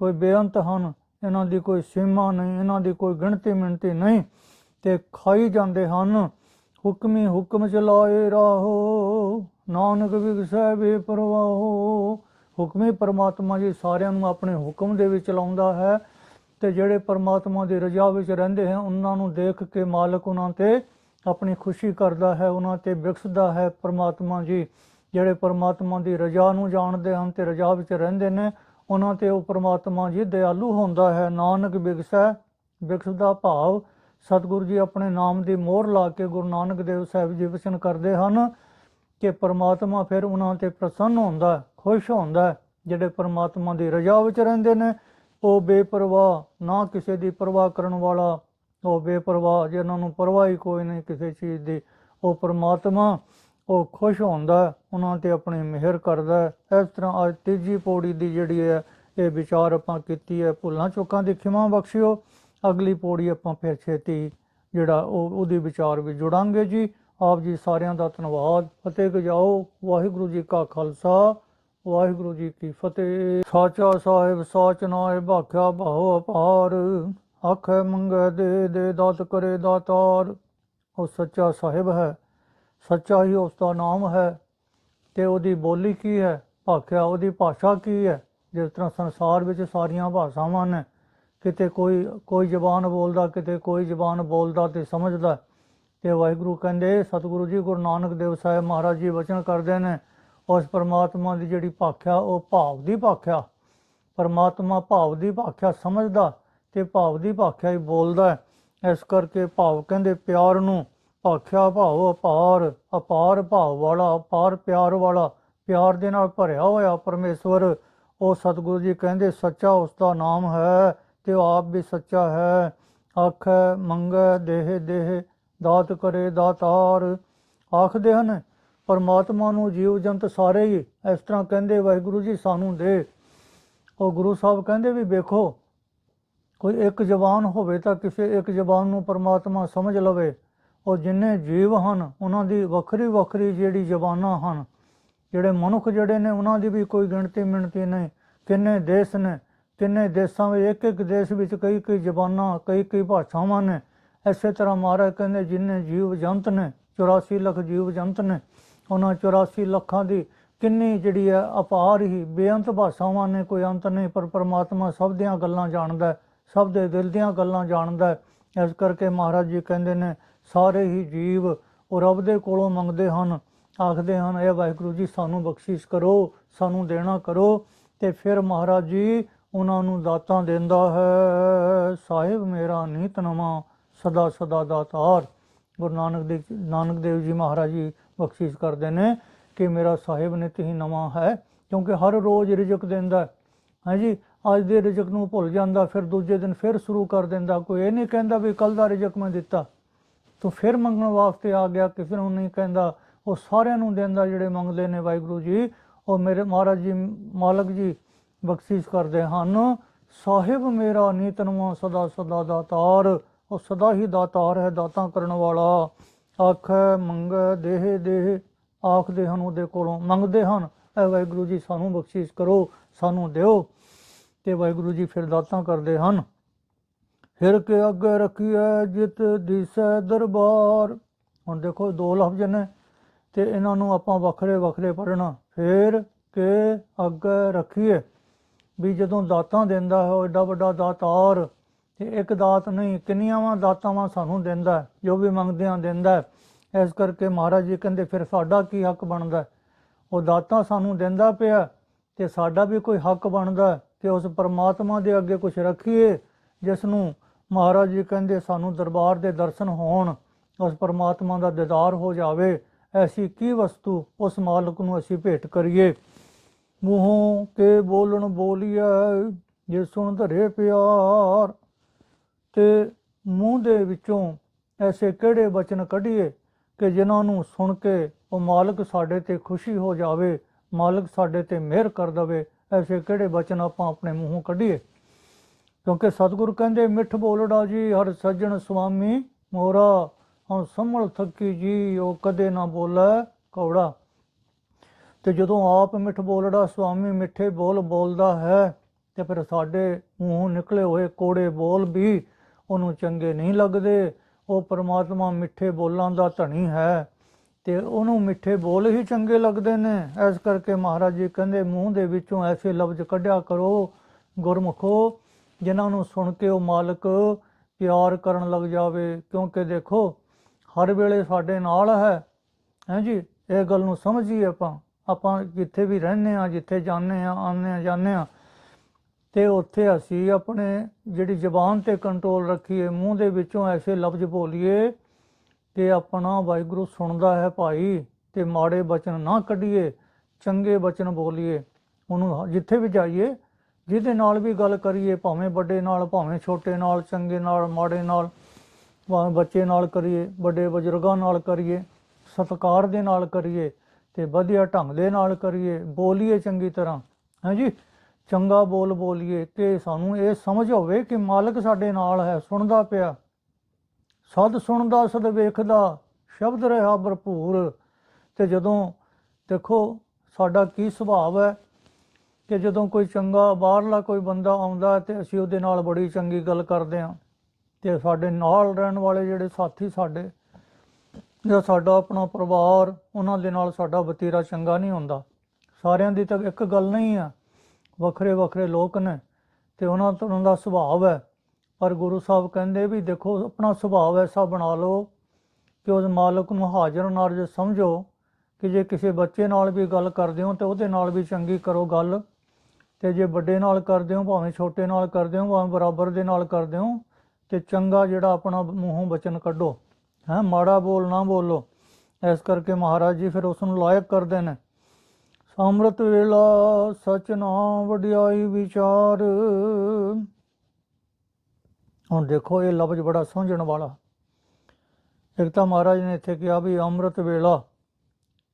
ਕੋਈ ਬੇਅੰਤ ਹਨ, ਇਹਨਾਂ ਦੀ ਕੋਈ ਸੀਮਾ ਨਹੀਂ, ਇਹਨਾਂ ਦੀ ਕੋਈ ਗਿਣਤੀ ਮਿਣਤੀ ਨਹੀਂ, ਤੇ ਖਾਈ ਜਾਂਦੇ ਹਨ। ਹੁਕਮੀ ਹੁਕਮ ਚਲਾਏ ਰਾਹੋ, ਨਾਨਕ ਵਿਗਸੈ ਵੇ ਪਰਵਾਹੋ। ਹੁਕਮੀ ਪਰਮਾਤਮਾ ਜੀ ਸਾਰਿਆਂ ਨੂੰ ਆਪਣੇ ਹੁਕਮ ਦੇ ਵਿੱਚ ਲਾਉਂਦਾ ਹੈ, ਤੇ ਜਿਹੜੇ ਪਰਮਾਤਮਾ ਦੀ ਰਜ਼ਾ ਵਿੱਚ ਰਹਿੰਦੇ ਹਨ ਉਹਨਾਂ ਨੂੰ ਦੇਖ ਕੇ ਮਾਲਕ ਉਹਨਾਂ ਤੇ ਆਪਣੀ ਖੁਸ਼ੀ ਕਰਦਾ ਹੈ, ਉਹਨਾਂ ਤੇ ਵਿਕਸਦਾ ਹੈ ਪਰਮਾਤਮਾ ਜੀ। ਜਿਹੜੇ ਪਰਮਾਤਮਾ ਦੀ ਰਜ਼ਾ ਨੂੰ ਜਾਣਦੇ ਹਨ ਤੇ ਰਜ਼ਾ ਵਿੱਚ ਰਹਿੰਦੇ ਨੇ ਉਹਨਾਂ ਤੇ ਉਹ ਪਰਮਾਤਮਾ ਜੀ ਦਿਆਲੂ ਹੁੰਦਾ ਹੈ। ਨਾਨਕ ਬਿਕਸੈ ਦਾ ਭਾਵ, ਸਤਿਗੁਰੂ ਜੀ ਆਪਣੇ ਨਾਮ ਦੀ ਮੋਹਰ ਲਾ ਕੇ ਗੁਰੂ ਨਾਨਕ ਦੇਵ ਸਾਹਿਬ ਜੀ ਵਚਨ ਕਰਦੇ ਹਨ ਕਿ ਪਰਮਾਤਮਾ ਫਿਰ ਉਹਨਾਂ ਤੇ ਪ੍ਰਸੰਨ ਹੁੰਦਾ, ਖੁਸ਼ ਹੁੰਦਾ ਜਿਹੜੇ ਪਰਮਾਤਮਾ ਦੀ ਰਜ਼ਾ ਵਿੱਚ ਰਹਿੰਦੇ ਨੇ, ਉਹ ਬੇਪਰਵਾਹ, ਨਾ ਕਿਸੇ ਦੀ ਪਰਵਾਹ ਕਰਨ ਵਾਲਾ, ਉਹ ਬੇਪਰਵਾਹ, ਜਿਹਨਾਂ ਨੂੰ ਪਰਵਾਹ ਹੀ ਕੋਈ ਨਹੀਂ ਕਿਸੇ ਚੀਜ਼ ਦੀ, ਉਹ ਪਰਮਾਤਮਾ ਉਹ ਖੁਸ਼ ਹੁੰਦਾ, ਉਹਨਾਂ ਤੇ ਆਪਣੀ ਮਿਹਰ ਕਰਦਾ ਇਸ ਤਰ੍ਹਾਂ ਅੱਜ ਤੀਜੀ ਪੌੜੀ ਦੀ ਜਿਹੜੀ ਹੈ, ਇਹ ਵਿਚਾਰ ਆਪਾਂ ਕੀਤੀ ਹੈ, ਭੁੱਲਾਂ ਚੁੱਕਾਂ ਦੀ ਖਿਮਾ ਬਖਸ਼ਿਓ। ਅਗਲੀ ਪੌੜੀ ਆਪਾਂ ਫਿਰ ਛੇਤੀ ਜਿਹੜਾ ਉਹ, ਉਹਦੀ ਵਿਚਾਰ ਵੀ ਜੁੜਾਂਗੇ ਜੀ। ਆਪ ਜੀ ਸਾਰਿਆਂ ਦਾ ਧੰਨਵਾਦ। ਫਤਿਹ ਗਜਾਓ। ਵਾਹਿਗੁਰੂ ਜੀ ਕਾ ਖਾਲਸਾ। ਵਾਹਿਗੁਰੂ ਜੀ ਕੀ ਫਤਿਹ। ਸਾਚਾ ਸਾਹਿਬ, ਸਾਚ ਨਾਏ ਭਾਖਿਆ ਭਾਉ ਅਪਾਰ। ਆਖੇ ਮੰਗੇ ਦੇ ਦੇ ਦਾਤ ਕਰੇ ਦਾਤਾਰ। ਉਹ ਸੱਚਾ ਸਾਹਿਬ ਹੈ। ਸੱਚਾ ਹੀ ਉਸ ਦਾ ਨਾਮ ਹੈ ਤੇ ਉਹਦੀ ਬੋਲੀ ਕੀ ਹੈ? ਭਾਖਿਆ ਉਹਦੀ ਭਾਸ਼ਾ ਕੀ ਹੈ? ਜਿਸ ਤਰ੍ਹਾਂ ਸੰਸਾਰ ਵਿੱਚ ਸਾਰੀਆਂ ਭਾਸ਼ਾਵਾਂ ਨੇ, ਕਿਤੇ ਕੋਈ ਕੋਈ ਜ਼ਬਾਨ ਬੋਲਦਾ, ਕਿਤੇ ਕੋਈ ਜ਼ਬਾਨ ਬੋਲਦਾ ਤੇ ਸਮਝਦਾ। ਤੇ ਵਾਹਿਗੁਰੂ ਕਹਿੰਦੇ, ਸਤਿਗੁਰੂ ਜੀ, ਗੁਰੂ ਨਾਨਕ ਦੇਵ ਸਾਹਿਬ ਮਹਾਰਾਜ ਜੀ ਵਚਨ ਕਰਦੇ ਨੇ, ਉਸ ਪਰਮਾਤਮਾ ਦੀ ਜਿਹੜੀ ਭਾਖਿਆ, ਉਹ ਭਾਵ ਦੀ ਭਾਖਿਆ। ਪਰਮਾਤਮਾ ਭਾਵ ਦੀ ਭਾਖਿਆ ਸਮਝਦਾ ਤੇ ਭਾਵ ਦੀ ਭਾਖਿਆ ਹੀ ਬੋਲਦਾ ਇਸ ਕਰਕੇ ਭਾਵ ਕਹਿੰਦੇ ਪਿਆਰ ਨੂੰ ਆਖਿਆ ਭਾਵ ਅਪਾਰ ਅਪਾਰ ਭਾਵ ਵਾਲਾ, ਅਪਾਰ ਪਿਆਰ ਵਾਲਾ, ਪਿਆਰ ਦੇ ਨਾਲ ਭਰਿਆ ਹੋਇਆ ਪਰਮੇਸ਼ਵਰ। ਉਹ ਸਤਿਗੁਰੂ ਜੀ ਕਹਿੰਦੇ, ਸੱਚਾ ਉਸ ਦਾ ਨਾਮ ਹੈ ਤੇ ਉਹ ਆਪ ਵੀ ਸੱਚਾ ਹੈ। ਆਖੈ, ਮੰਗੈ, ਦੇਹ ਦੇਹ, ਦਾਤ ਕਰੇ ਦਾਤਾਰ। ਆਖਦੇ ਹਨ, ਪਰਮਾਤਮਾ ਨੂੰ ਜੀਵ ਜੰਤ ਸਾਰੇ ਹੀ ਇਸ ਤਰ੍ਹਾਂ ਕਹਿੰਦੇ, ਵਾਹਿਗੁਰੂ ਜੀ ਸਾਨੂੰ ਦੇ। ਉਹ ਗੁਰੂ ਸਾਹਿਬ ਕਹਿੰਦੇ ਵੀ, ਵੇਖੋ, ਕੋਈ ਇੱਕ ਜ਼ਬਾਨ ਹੋਵੇ ਤਾਂ ਕਿਸੇ ਇੱਕ ਜ਼ਬਾਨ ਨੂੰ ਪਰਮਾਤਮਾ ਸਮਝ ਲਵੇ। ਉਹ ਜਿੰਨੇ ਜੀਵ ਹਨ, ਉਹਨਾਂ ਦੀ ਵੱਖਰੀ ਵੱਖਰੀ ਜਿਹੜੀ ਜ਼ਬਾਨਾਂ ਹਨ, ਜਿਹੜੇ ਮਨੁੱਖ ਜਿਹੜੇ ਨੇ, ਉਹਨਾਂ ਦੀ ਵੀ ਕੋਈ ਗਿਣਤੀ ਮਿਣਤੀ ਨਹੀਂ। ਕਿੰਨੇ ਦੇਸ਼ ਨੇ, ਕਿੰਨੇ ਦੇਸ਼ਾਂ ਵਿੱਚ, ਇੱਕ ਇੱਕ ਦੇਸ਼ ਵਿੱਚ ਕਈ ਕਈ ਜ਼ਬਾਨਾਂ, ਕਈ ਕਈ ਭਾਸ਼ਾਵਾਂ ਨੇ। ਇਸੇ ਤਰ੍ਹਾਂ ਮਹਾਰਾਜ ਕਹਿੰਦੇ, ਜਿੰਨੇ ਜੀਵ ਜੰਤ ਨੇ 84 ਲੱਖ ਜੀਵ ਜੰਤ ਨੇ, ਉਹਨਾਂ 84 ਲੱਖਾਂ ਦੀ ਕਿੰਨੀ ਜਿਹੜੀ ਹੈ ਅਪਾਰ ਹੀ ਬੇਅੰਤ ਭਾਸ਼ਾਵਾਂ ਨੇ, ਕੋਈ ਅੰਤ ਨਹੀਂ, ਪਰ ਪਰਮਾਤਮਾ ਸਭ ਦੀਆਂ ਗੱਲਾਂ ਜਾਣਦਾ ਸਭ ਦੇ ਦਿਲ ਦੀਆਂ ਗੱਲਾਂ ਜਾਣਦਾ ਇਸ ਕਰਕੇ ਮਹਾਰਾਜ ਜੀ ਕਹਿੰਦੇ ਨੇ ਸਾਰੇ ਹੀ ਜੀਵ ਉਹ ਰੱਬ ਦੇ ਕੋਲੋਂ ਮੰਗਦੇ ਹਨ, ਆਖਦੇ ਹਨ, ਇਹ ਵਾਹਿਗੁਰੂ ਜੀ, ਸਾਨੂੰ ਬਖਸ਼ਿਸ਼ ਕਰੋ, ਸਾਨੂੰ ਦੇਣਾ ਕਰੋ। ਤੇ ਫਿਰ ਮਹਾਰਾਜ ਜੀ ਉਹਨਾਂ ਨੂੰ ਦਾਤਾਂ ਦਿੰਦਾ ਹੈ, ਸਾਹਿਬ, ਮੇਰਾ ਨੀਤ ਨਵਾਂ, ਸਦਾ ਸਦਾ ਦਾਤਾਰ ਗੁਰੂ ਨਾਨਕ ਦੇਵ ਨਾਨਕ ਦੇਵ ਜੀ ਮਹਾਰਾਜ ਜੀ ਬਖਸ਼ਿਸ਼ ਕਰਦੇ ਨੇ ਕਿ ਮੇਰਾ ਸਾਹਿਬ ਨਿਤ ਹੀ ਨਵਾਂ ਹੈ, ਕਿਉਂਕਿ ਹਰ ਰੋਜ਼ ਰਿਜਕ ਦਿੰਦਾ ਹੈ। ਹਾਂਜੀ ਅੱਜ ਦੇ ਰਿਜਕ ਨੂੰ ਭੁੱਲ ਜਾਂਦਾ, ਫਿਰ ਦੂਜੇ ਦਿਨ ਫਿਰ ਸ਼ੁਰੂ ਕਰ ਦਿੰਦਾ, ਕੋਈ ਇਹ ਨਹੀਂ ਕਹਿੰਦਾ ਵੀ ਕੱਲ ਦਾ ਰਿਜਕ ਮੈਂ ਦਿੱਤਾ। ਤੂੰ ਫਿਰ ਮੰਗਣ ਵਾਸਤੇ ਆ ਗਿਆ, ਕਿਸੇ ਨੂੰ ਨਹੀਂ ਕਹਿੰਦਾ। ਉਹ ਸਾਰਿਆਂ ਨੂੰ ਦਿੰਦਾ ਜਿਹੜੇ ਮੰਗਦੇ ਨੇ, ਵਾਹਿਗੁਰੂ ਜੀ। ਉਹ ਮੇਰੇ ਮਹਾਰਾਜ ਜੀ, ਮਾਲਕ ਜੀ, ਬਖਸ਼ਿਸ਼ ਕਰਦੇ ਹਨ। ਸਾਹਿਬ ਮੇਰਾ ਨੀਤਨਵਾ ਸਦਾ ਸਦਾ ਦਾਤਾਰ, ਉਹ ਸਦਾ ਹੀ ਦਾਤਾਰ ਹੈ ਦਾਤਾਂ ਕਰਨ ਵਾਲਾ। ਆਖ, ਮੰਗੈ, ਦੇਹ ਦੇਹ। ਆਖਦੇ ਹਨ ਉਹਦੇ ਕੋਲੋਂ। ਮੰਗਦੇ ਹਨ। ਐ ਵਾਹਿਗੁਰੂ ਜੀ, ਸਾਨੂੰ ਬਖਸ਼ਿਸ਼ ਕਰੋ, ਸਾਨੂੰ ਦਿਓ। ਤੇ ਵਾਹਿਗੁਰੂ ਜੀ ਫਿਰ ਦਾਤਾਂ ਕਰਦੇ ਹਨ। ਫਿਰ ਕੇ ਅੱਗੇ ਰੱਖੀਐ ਜਿਤ ਦਿਸੈ ਦਰਬਾਰ। ਹੁਣ ਦੇਖੋ ਦੋ ਲਫ਼ਜ਼ ਨੇ ਤੇ ਇਹਨਾਂ ਨੂੰ ਆਪਾਂ ਵੱਖਰੇ ਵੱਖਰੇ ਪੜ੍ਹਨਾ। ਫਿਰ ਕਿ ਅੱਗੇ ਰੱਖੀਏ ਵੀ ਜਦੋਂ ਦਾਤਾਂ ਦਿੰਦਾ ਹੈ, ਉਹ ਏਡਾ ਵੱਡਾ ਦਾਤਾਰ ਤੇ ਇੱਕ ਦਾਤ ਨਹੀਂ, ਕਿੰਨੀਆਂ ਵਾਂ ਦਾਤਾਵਾਂ ਸਾਨੂੰ ਦਿੰਦਾ ਜੋ ਵੀ ਮੰਗਦੇ ਆ ਦਿੰਦਾ ਇਸ ਕਰਕੇ ਮਹਾਰਾਜ ਜੀ ਕਹਿੰਦੇ, ਫਿਰ ਸਾਡਾ ਕੀ ਹੱਕ ਬਣਦਾ ਉਹ ਦਾਤਾਂ ਸਾਨੂੰ ਦਿੰਦਾ ਪਿਆ ਤੇ ਸਾਡਾ ਵੀ ਕੋਈ ਹੱਕ ਬਣਦਾ ਕਿ ਉਸ ਪਰਮਾਤਮਾ ਦੇ ਅੱਗੇ ਕੁਝ ਰੱਖੀਏ, ਜਿਸ ਨੂੰ ਮਹਾਰਾਜ ਜੀ ਕਹਿੰਦੇ, ਸਾਨੂੰ ਦਰਬਾਰ ਦੇ ਦਰਸ਼ਨ ਹੋਣ, ਉਸ ਪਰਮਾਤਮਾ ਦਾ ਦੀਦਾਰ ਹੋ ਜਾਵੇ, ਐਸੀ ਕੀ ਵਸਤੂ ਉਸ ਮਾਲਕ ਨੂੰ ਅਸੀਂ ਭੇਟ ਕਰੀਏ? ਮੂੰਹੋਂ ਕੇ ਬੋਲਣ ਬੋਲੀਐ, ਜੇ ਸੁਣ ਧਰੇ ਪਿਆਰ, ਤੇ ਮੂੰਹ ਦੇ ਵਿੱਚੋਂ ਐਸੇ ਕਿਹੜੇ ਬਚਨ ਕੱਢੀਏ ਕਿ ਜਿਨ੍ਹਾਂ ਨੂੰ ਸੁਣ ਕੇ ਉਹ ਮਾਲਕ ਸਾਡੇ ਤੇ ਖੁਸ਼ੀ ਹੋ ਜਾਵੇ, ਮਾਲਕ ਸਾਡੇ ਤੇ ਮਿਹਰ ਕਰ ਦਵੇ, ਐਸੇ ਕਿਹੜੇ ਬਚਨ ਆਪਾਂ ਆਪਣੇ ਮੂੰਹੋਂ ਕੱਢੀਏ? ਕਿਉਂਕਿ ਸਤਿਗੁਰ ਕਹਿੰਦੇ, ਮਿੱਠ ਬੋਲੜਾ ਜੀ, ਹਰ ਸੱਜਣ ਸੁਆਮੀ ਮੋਰਾ। ਹੁਣ ਸੰਭਲ ਥੱਕੀ ਜੀ, ਉਹ ਕਦੇ ਨਾ ਬੋਲੇ ਕੌੜਾ। ਤੇ ਜਦੋਂ ਆਪ ਮਿੱਠ ਬੋਲੜਾ ਸੁਆਮੀ, ਮਿੱਠੇ ਬੋਲ ਬੋਲਦਾ ਹੈ, ਤੇ ਫਿਰ ਸਾਡੇ ਮੂੰਹੋਂ ਨਿਕਲੇ ਹੋਏ ਕੋੜੇ ਬੋਲ ਵੀ ਉਹਨੂੰ ਚੰਗੇ ਨਹੀਂ ਲੱਗਦੇ। ਉਹ ਪਰਮਾਤਮਾ ਮਿੱਠੇ ਬੋਲਾਂ ਦਾ ਧਣੀ ਹੈ, ਤੇ ਉਹਨੂੰ ਮਿੱਠੇ ਬੋਲ ਹੀ ਚੰਗੇ ਲੱਗਦੇ ਨੇ। ਇਸ ਕਰਕੇ ਮਹਾਰਾਜ ਜੀ ਕਹਿੰਦੇ, ਮੂੰਹ ਦੇ ਵਿੱਚੋਂ ਐਸੇ ਲਫ਼ਜ਼ ਕੱਢਿਆ ਕਰੋ, ਗੁਰਮੁਖੋ ਜਿਨ੍ਹਾਂ ਨੂੰ ਸੁਣ ਕੇ ਉਹ ਮਾਲਕ ਪਿਆਰ ਕਰਨ ਲੱਗ ਜਾਵੇ। ਕਿਉਂਕਿ ਦੇਖੋ, ਹਰ ਵੇਲੇ ਸਾਡੇ ਨਾਲ ਹੈ। ਹੈਂ ਜੀ? ਇਹ ਗੱਲ ਨੂੰ ਸਮਝੀਏ ਆਪਾਂ। ਆਪਾਂ ਜਿੱਥੇ ਵੀ ਰਹਿੰਦੇ ਆ ਜਿੱਥੇ ਜਾਂਦੇ ਆ ਆਉਂਦੇ ਆ ਜਾਂਦੇ ਆ ਤੇ ਉੱਥੇ ਅਸੀਂ ਆਪਣੇ ਜਿਹੜੀ ਜ਼ਬਾਨ ਤੇ ਕੰਟਰੋਲ ਰੱਖੀਏ, ਮੂੰਹ ਦੇ ਵਿੱਚੋਂ ਐਸੇ ਲਫ਼ਜ਼ ਬੋਲੀਏ ਕਿ ਆਪਣਾ ਵਾਹਿਗੁਰੂ ਸੁਣਦਾ ਹੈ ਭਾਈ ਤੇ ਮਾੜੇ ਬਚਨ ਨਾ ਕੱਢੀਏ, ਚੰਗੇ ਬਚਨ ਬੋਲੀਏ। ਉਹਨੂੰ ਜਿੱਥੇ ਵੀ ਜਾਈਏ ਜਿਹਦੇ ਨਾਲ ਵੀ ਗੱਲ ਕਰੀਏ, ਭਾਵੇਂ ਵੱਡੇ ਨਾਲ, ਭਾਵੇਂ ਛੋਟੇ ਨਾਲ, ਚੰਗੇ ਨਾਲ, ਮਾੜੇ ਨਾਲ, ਭਾਵੇਂ ਬੱਚੇ ਨਾਲ ਕਰੀਏ, ਵੱਡੇ ਬਜ਼ੁਰਗਾਂ ਨਾਲ ਕਰੀਏ, ਸਤਿਕਾਰ ਦੇ ਨਾਲ ਕਰੀਏ ਤੇ ਵਧੀਆ ਢੰਗ ਦੇ ਨਾਲ ਕਰੀਏ, ਬੋਲੀਏ ਚੰਗੀ ਤਰ੍ਹਾਂ ਹਾਂਜੀ ਚੰਗਾ ਬੋਲ ਬੋਲੀਏ ਕਿ ਸਾਨੂੰ ਇਹ ਸਮਝ ਹੋਵੇ ਕਿ ਮਾਲਕ ਸਾਡੇ ਨਾਲ ਹੈ, ਸੁਣਦਾ ਪਿਆ। ਸਦ ਸੁਣਦਾ, ਸਦ ਵੇਖਦਾ, ਸ਼ਬਦ ਰਿਹਾ ਭਰਪੂਰ। ਤੇ ਜਦੋਂ ਦੇਖੋ ਸਾਡਾ ਕੀ ਸੁਭਾਅ ਹੈ ਕਿ ਜਦੋਂ ਕੋਈ ਚੰਗਾ ਬਾਹਰਲਾ ਕੋਈ ਬੰਦਾ ਆਉਂਦਾ ਹੈ ਤੇ ਅਸੀਂ ਉਹਦੇ ਨਾਲ ਬੜੀ ਚੰਗੀ ਗੱਲ ਕਰਦੇ ਹਾਂ ਤੇ ਸਾਡੇ ਨਾਲ ਰਹਿਣ ਵਾਲੇ ਜਿਹੜੇ ਸਾਥੀ ਸਾਡੇ ਜਾਂ ਸਾਡਾ ਆਪਣਾ ਪਰਿਵਾਰ, ਉਹਨਾਂ ਦੇ ਨਾਲ ਸਾਡਾ ਵਤੀਰਾ ਚੰਗਾ ਨਹੀਂ ਹੁੰਦਾ। ਸਾਰਿਆਂ ਦੀ ਤਾਂ ਇੱਕ ਗੱਲ ਨਹੀਂ ਆ। ਵੱਖਰੇ ਵੱਖਰੇ ਲੋਕ ਨੇ ਤੇ ਉਹਨਾਂ ਤੋਂ ਦਾ ਸੁਭਾਅ ਹੈ। ਪਰ ਗੁਰੂ ਸਾਹਿਬ ਕਹਿੰਦੇ ਵੀ ਦੇਖੋ, ਆਪਣਾ ਸੁਭਾਅ ਐਸਾ ਬਣਾ ਲਓ ਕਿ ਉਸ ਮਾਲਕ ਨੂੰ ਹਾਜ਼ਰ ਜੇ ਸਮਝੋ ਕਿ ਜੇ ਕਿਸੇ ਬੱਚੇ ਨਾਲ ਵੀ ਗੱਲ ਕਰਦੇ ਹੋ ਤੇ ਉਹਦੇ ਨਾਲ ਵੀ ਚੰਗੀ ਕਰੋ ਗੱਲ। ਤੇ ਜੇ ਵੱਡੇ ਨਾਲ ਕਰਦੇ ਹੋ, ਭਾਵੇਂ ਛੋਟੇ ਨਾਲ ਕਰਦੇ ਹੋ, ਭਾਵੇਂ ਬਰਾਬਰ ਦੇ ਨਾਲ ਕਰਦੇ ਹੋ, ਤੇ ਚੰਗਾ ਜਿਹੜਾ ਆਪਣਾ ਮੂੰਹੋਂ ਬਚਨ ਕੱਢੋ। ਹੈ, ਮਾੜਾ ਬੋਲ ਨਾ ਬੋਲੋ। ਇਸ ਕਰਕੇ ਮਹਾਰਾਜ ਜੀ ਫਿਰ ਉਸ ਨੂੰ ਲਾਇਕ ਕਰਦੇ ਨੇ। ਅੰਮ੍ਰਿਤ ਵੇਲਾ ਸਚ ਨਾਮ ਵਡਿਆਈ ਵਿਚਾਰ। ਹੁਣ ਦੇਖੋ, ਇਹ ਲਫ਼ਜ਼ ਬੜਾ ਸਮਝਣ ਵਾਲਾ। ਇੱਕ ਤਾਂ ਮਹਾਰਾਜ ਨੇ ਇੱਥੇ ਕਿਹਾ ਵੀ ਅੰਮ੍ਰਿਤ ਵੇਲਾ,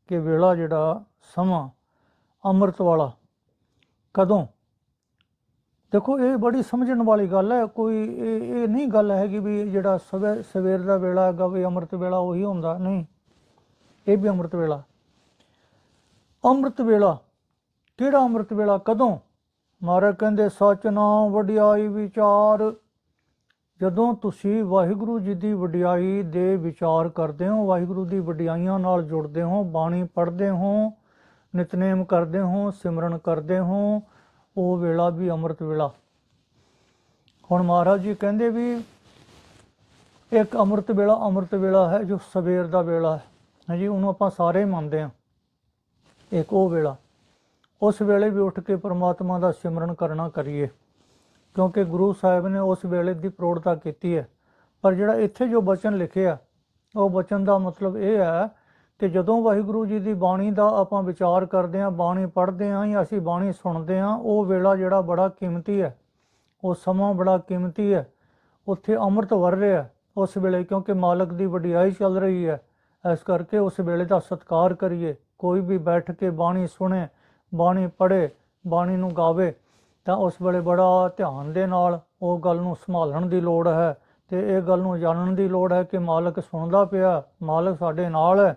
ਕਿ ਵੇਲਾ ਜਿਹੜਾ ਸਮਾਂ, ਅੰਮ੍ਰਿਤ ਵਾਲਾ। ਕਦੋਂ? ਦੇਖੋ, ਇਹ ਬੜੀ ਸਮਝਣ ਵਾਲੀ ਗੱਲ ਹੈ। ਕੋਈ ਇਹ ਇਹ ਨਹੀਂ ਗੱਲ ਹੈਗੀ ਵੀ ਜਿਹੜਾ ਸਵੇ, ਸਵੇਰ ਦਾ ਵੇਲਾ ਹੈਗਾ ਵੀ ਅੰਮ੍ਰਿਤ ਵੇਲਾ ਉਹੀ ਹੁੰਦਾ। ਨਹੀਂ, ਇਹ ਵੀ ਅੰਮ੍ਰਿਤ ਵੇਲਾ। ਅੰਮ੍ਰਿਤ ਵੇਲਾ, ਕਿਹੜਾ ਅੰਮ੍ਰਿਤ ਵੇਲਾ? ਕਦੋਂ? ਮਹਾਰਾਜ ਕਹਿੰਦੇ ਸੱਚ ਨਾਮ ਵਡਿਆਈ ਵਿਚਾਰ। ਜਦੋਂ ਤੁਸੀਂ ਵਾਹਿਗੁਰੂ ਜੀ ਦੀ ਵਡਿਆਈ ਦੇ ਵਿਚਾਰ ਕਰਦੇ ਹੋ, ਵਾਹਿਗੁਰੂ ਦੀ ਵਡਿਆਈਆਂ ਨਾਲ ਜੁੜਦੇ ਹੋ, ਬਾਣੀ ਪੜ੍ਹਦੇ ਹੋ ਨਿਤਨੇਮ ਕਰਦੇ ਹੋ, ਸਿਮਰਨ ਕਰਦੇ ਹੋ, ਉਹ ਵੇਲਾ ਵੀ ਅੰਮ੍ਰਿਤ ਵੇਲਾ। ਹੁਣ ਮਹਾਰਾਜ ਜੀ ਕਹਿੰਦੇ ਵੀ ਇੱਕ ਅੰਮ੍ਰਿਤ ਵੇਲਾ ਅੰਮ੍ਰਿਤ ਵੇਲਾ ਹੈ ਜੋ ਸਵੇਰ ਦਾ ਵੇਲਾ ਹੈ। ਹਾਂਜੀ ਉਹਨੂੰ ਆਪਾਂ ਸਾਰੇ ਹੀ ਮੰਨਦੇ ਹਾਂ। ਇੱਕ ਉਹ ਵੇਲਾ। ਉਸ ਵੇਲੇ ਵੀ ਉੱਠ ਕੇ ਪ੍ਰਮਾਤਮਾ ਦਾ ਸਿਮਰਨ ਕਰਨਾ ਕਰੀਏ। ਕਿਉਂਕਿ ਗੁਰੂ ਸਾਹਿਬ ਨੇ ਉਸ ਵੇਲੇ ਦੀ ਪ੍ਰੋੜਤਾ ਕੀਤੀ ਹੈ। ਪਰ ਜਿਹੜਾ ਇੱਥੇ ਜੋ ਬਚਨ ਲਿਖਿਆ, ਉਹ ਬਚਨ ਦਾ ਮਤਲਬ ਇਹ ਹੈ ਕਿ ਜਦੋਂ ਵਾਹਿਗੁਰੂ ਜੀ ਦੀ ਬਾਣੀ ਦਾ ਆਪਾਂ ਵਿਚਾਰ ਕਰਦੇ ਹਾਂ, ਬਾਣੀ ਪੜ੍ਹਦੇ ਹਾਂ ਜਾਂ ਅਸੀਂ ਬਾਣੀ ਸੁਣਦੇ ਹਾਂ, ਉਹ ਵੇਲਾ ਜਿਹੜਾ ਬੜਾ ਕੀਮਤੀ ਹੈ, ਉਹ ਸਮਾਂ ਬੜਾ ਕੀਮਤੀ ਹੈ, ਉੱਥੇ ਅੰਮ੍ਰਿਤ ਵਰ ਰਿਹਾ ਉਸ ਵੇਲੇ ਕਿਉਂਕਿ ਮਾਲਕ ਦੀ ਵਡਿਆਈ ਚੱਲ ਰਹੀ ਹੈ, ਇਸ ਕਰਕੇ ਉਸ ਵੇਲੇ ਦਾ ਸਤਿਕਾਰ ਕਰੀਏ, ਕੋਈ ਵੀ ਬੈਠ ਕੇ ਬਾਣੀ ਸੁਣੇ, ਬਾਣੀ ਪੜ੍ਹੇ, ਬਾਣੀ ਨੂੰ ਗਾਵੇ, ਤਾਂ ਉਸ ਵੇਲੇ ਬੜਾ ਧਿਆਨ ਦੇ ਨਾਲ ਉਹ ਗੱਲ ਨੂੰ ਸੰਭਾਲਣ ਦੀ ਲੋੜ ਹੈ, ਤੇ ਇਹ ਗੱਲ ਨੂੰ ਜਾਣਨ ਦੀ ਲੋੜ ਹੈ ਕਿ ਮਾਲਕ ਸੁਣਦਾ ਪਿਆ, ਮਾਲਕ ਸਾਡੇ ਨਾਲ ਹੈ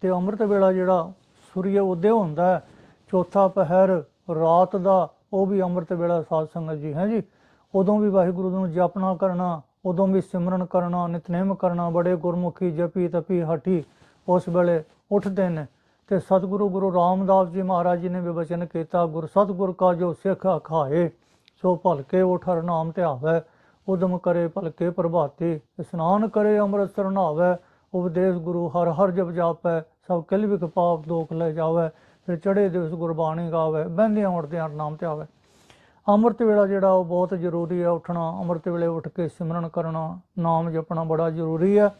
ਤੇ ਅੰਮ੍ਰਿਤ ਵੇਲਾ ਜਿਹੜਾ ਸੂਰਯ ਉਦੈ ਹੁੰਦਾ ਹੈ, ਚੌਥਾ ਪਹਿਰ ਰਾਤ ਦਾ, ਉਹ ਵੀ ਅੰਮ੍ਰਿਤ ਵੇਲਾ ਸਾਧ ਸੰਗਤ ਜੀ, ਹੈ ਜੀ? ਉਦੋਂ ਵੀ ਵਾਹਿਗੁਰੂ ਨੂੰ ਜਪਣਾ ਕਰਨਾ, ਉਦੋਂ ਵੀ ਸਿਮਰਨ ਕਰਨਾ, ਨਿਤਨੇਮ ਕਰਨਾ, ਬੜੇ ਗੁਰਮੁਖੀ ਜਪੀ, ਤਪੀ, ਹਠੀ, ਉਸ ਵੇਲੇ ਉੱਠਦੇ ਨੇ। ਤੇ ਸਤਿਗੁਰੂ ਗੁਰੂ ਰਾਮਦਾਸ ਜੀ ਮਹਾਰਾਜ ਜੀ ਨੇ ਵੀ ਬਚਨ ਕੀਤਾ, ਗੁਰ ਸਤਿਗੁਰ ਕਾ ਜੋ ਸਿੱਖ ਅਖਾਏ, ਸੋ ਭਲਕੇ ਉਠਰ ਨਾਮ ਧਿਆਵੈ, ਉਦਮ ਕਰੇ ਭਲਕੇ ਪ੍ਰਭਾਤੇ, ਇਸਨਾਨ ਕਰੇ ਅੰਮ੍ਰਿਤ ਸਰ ਨਹਾਵੈ ਉਪਦੇਸ਼ ਗੁਰੂ ਹਰ ਹਰ ਜਪ ਜਾਪੈ, ਸਭ ਕਿਲ ਵਿਖ ਪਾਪ ਦੋਖ ਲੈ ਜਾਵੇ, ਫਿਰ ਚੜੇ ਦਿਵਸ ਗੁਰਬਾਣੀ ਗਾਵੈ, ਬਹਿੰਦਿਆਂ ਉੱਠਦਿਆਂ ਨਾਮ 'ਤੇ ਆਵੇ ਅੰਮ੍ਰਿਤ ਵੇਲਾ ਜਿਹੜਾ ਉਹ ਬਹੁਤ ਜ਼ਰੂਰੀ ਹੈ ਉੱਠਣਾ, ਅੰਮ੍ਰਿਤ ਵੇਲੇ ਉੱਠ ਕੇ ਸਿਮਰਨ ਕਰਨਾ, ਨਾਮ ਜਪਣਾ ਬੜਾ ਜ਼ਰੂਰੀ ਹੈ।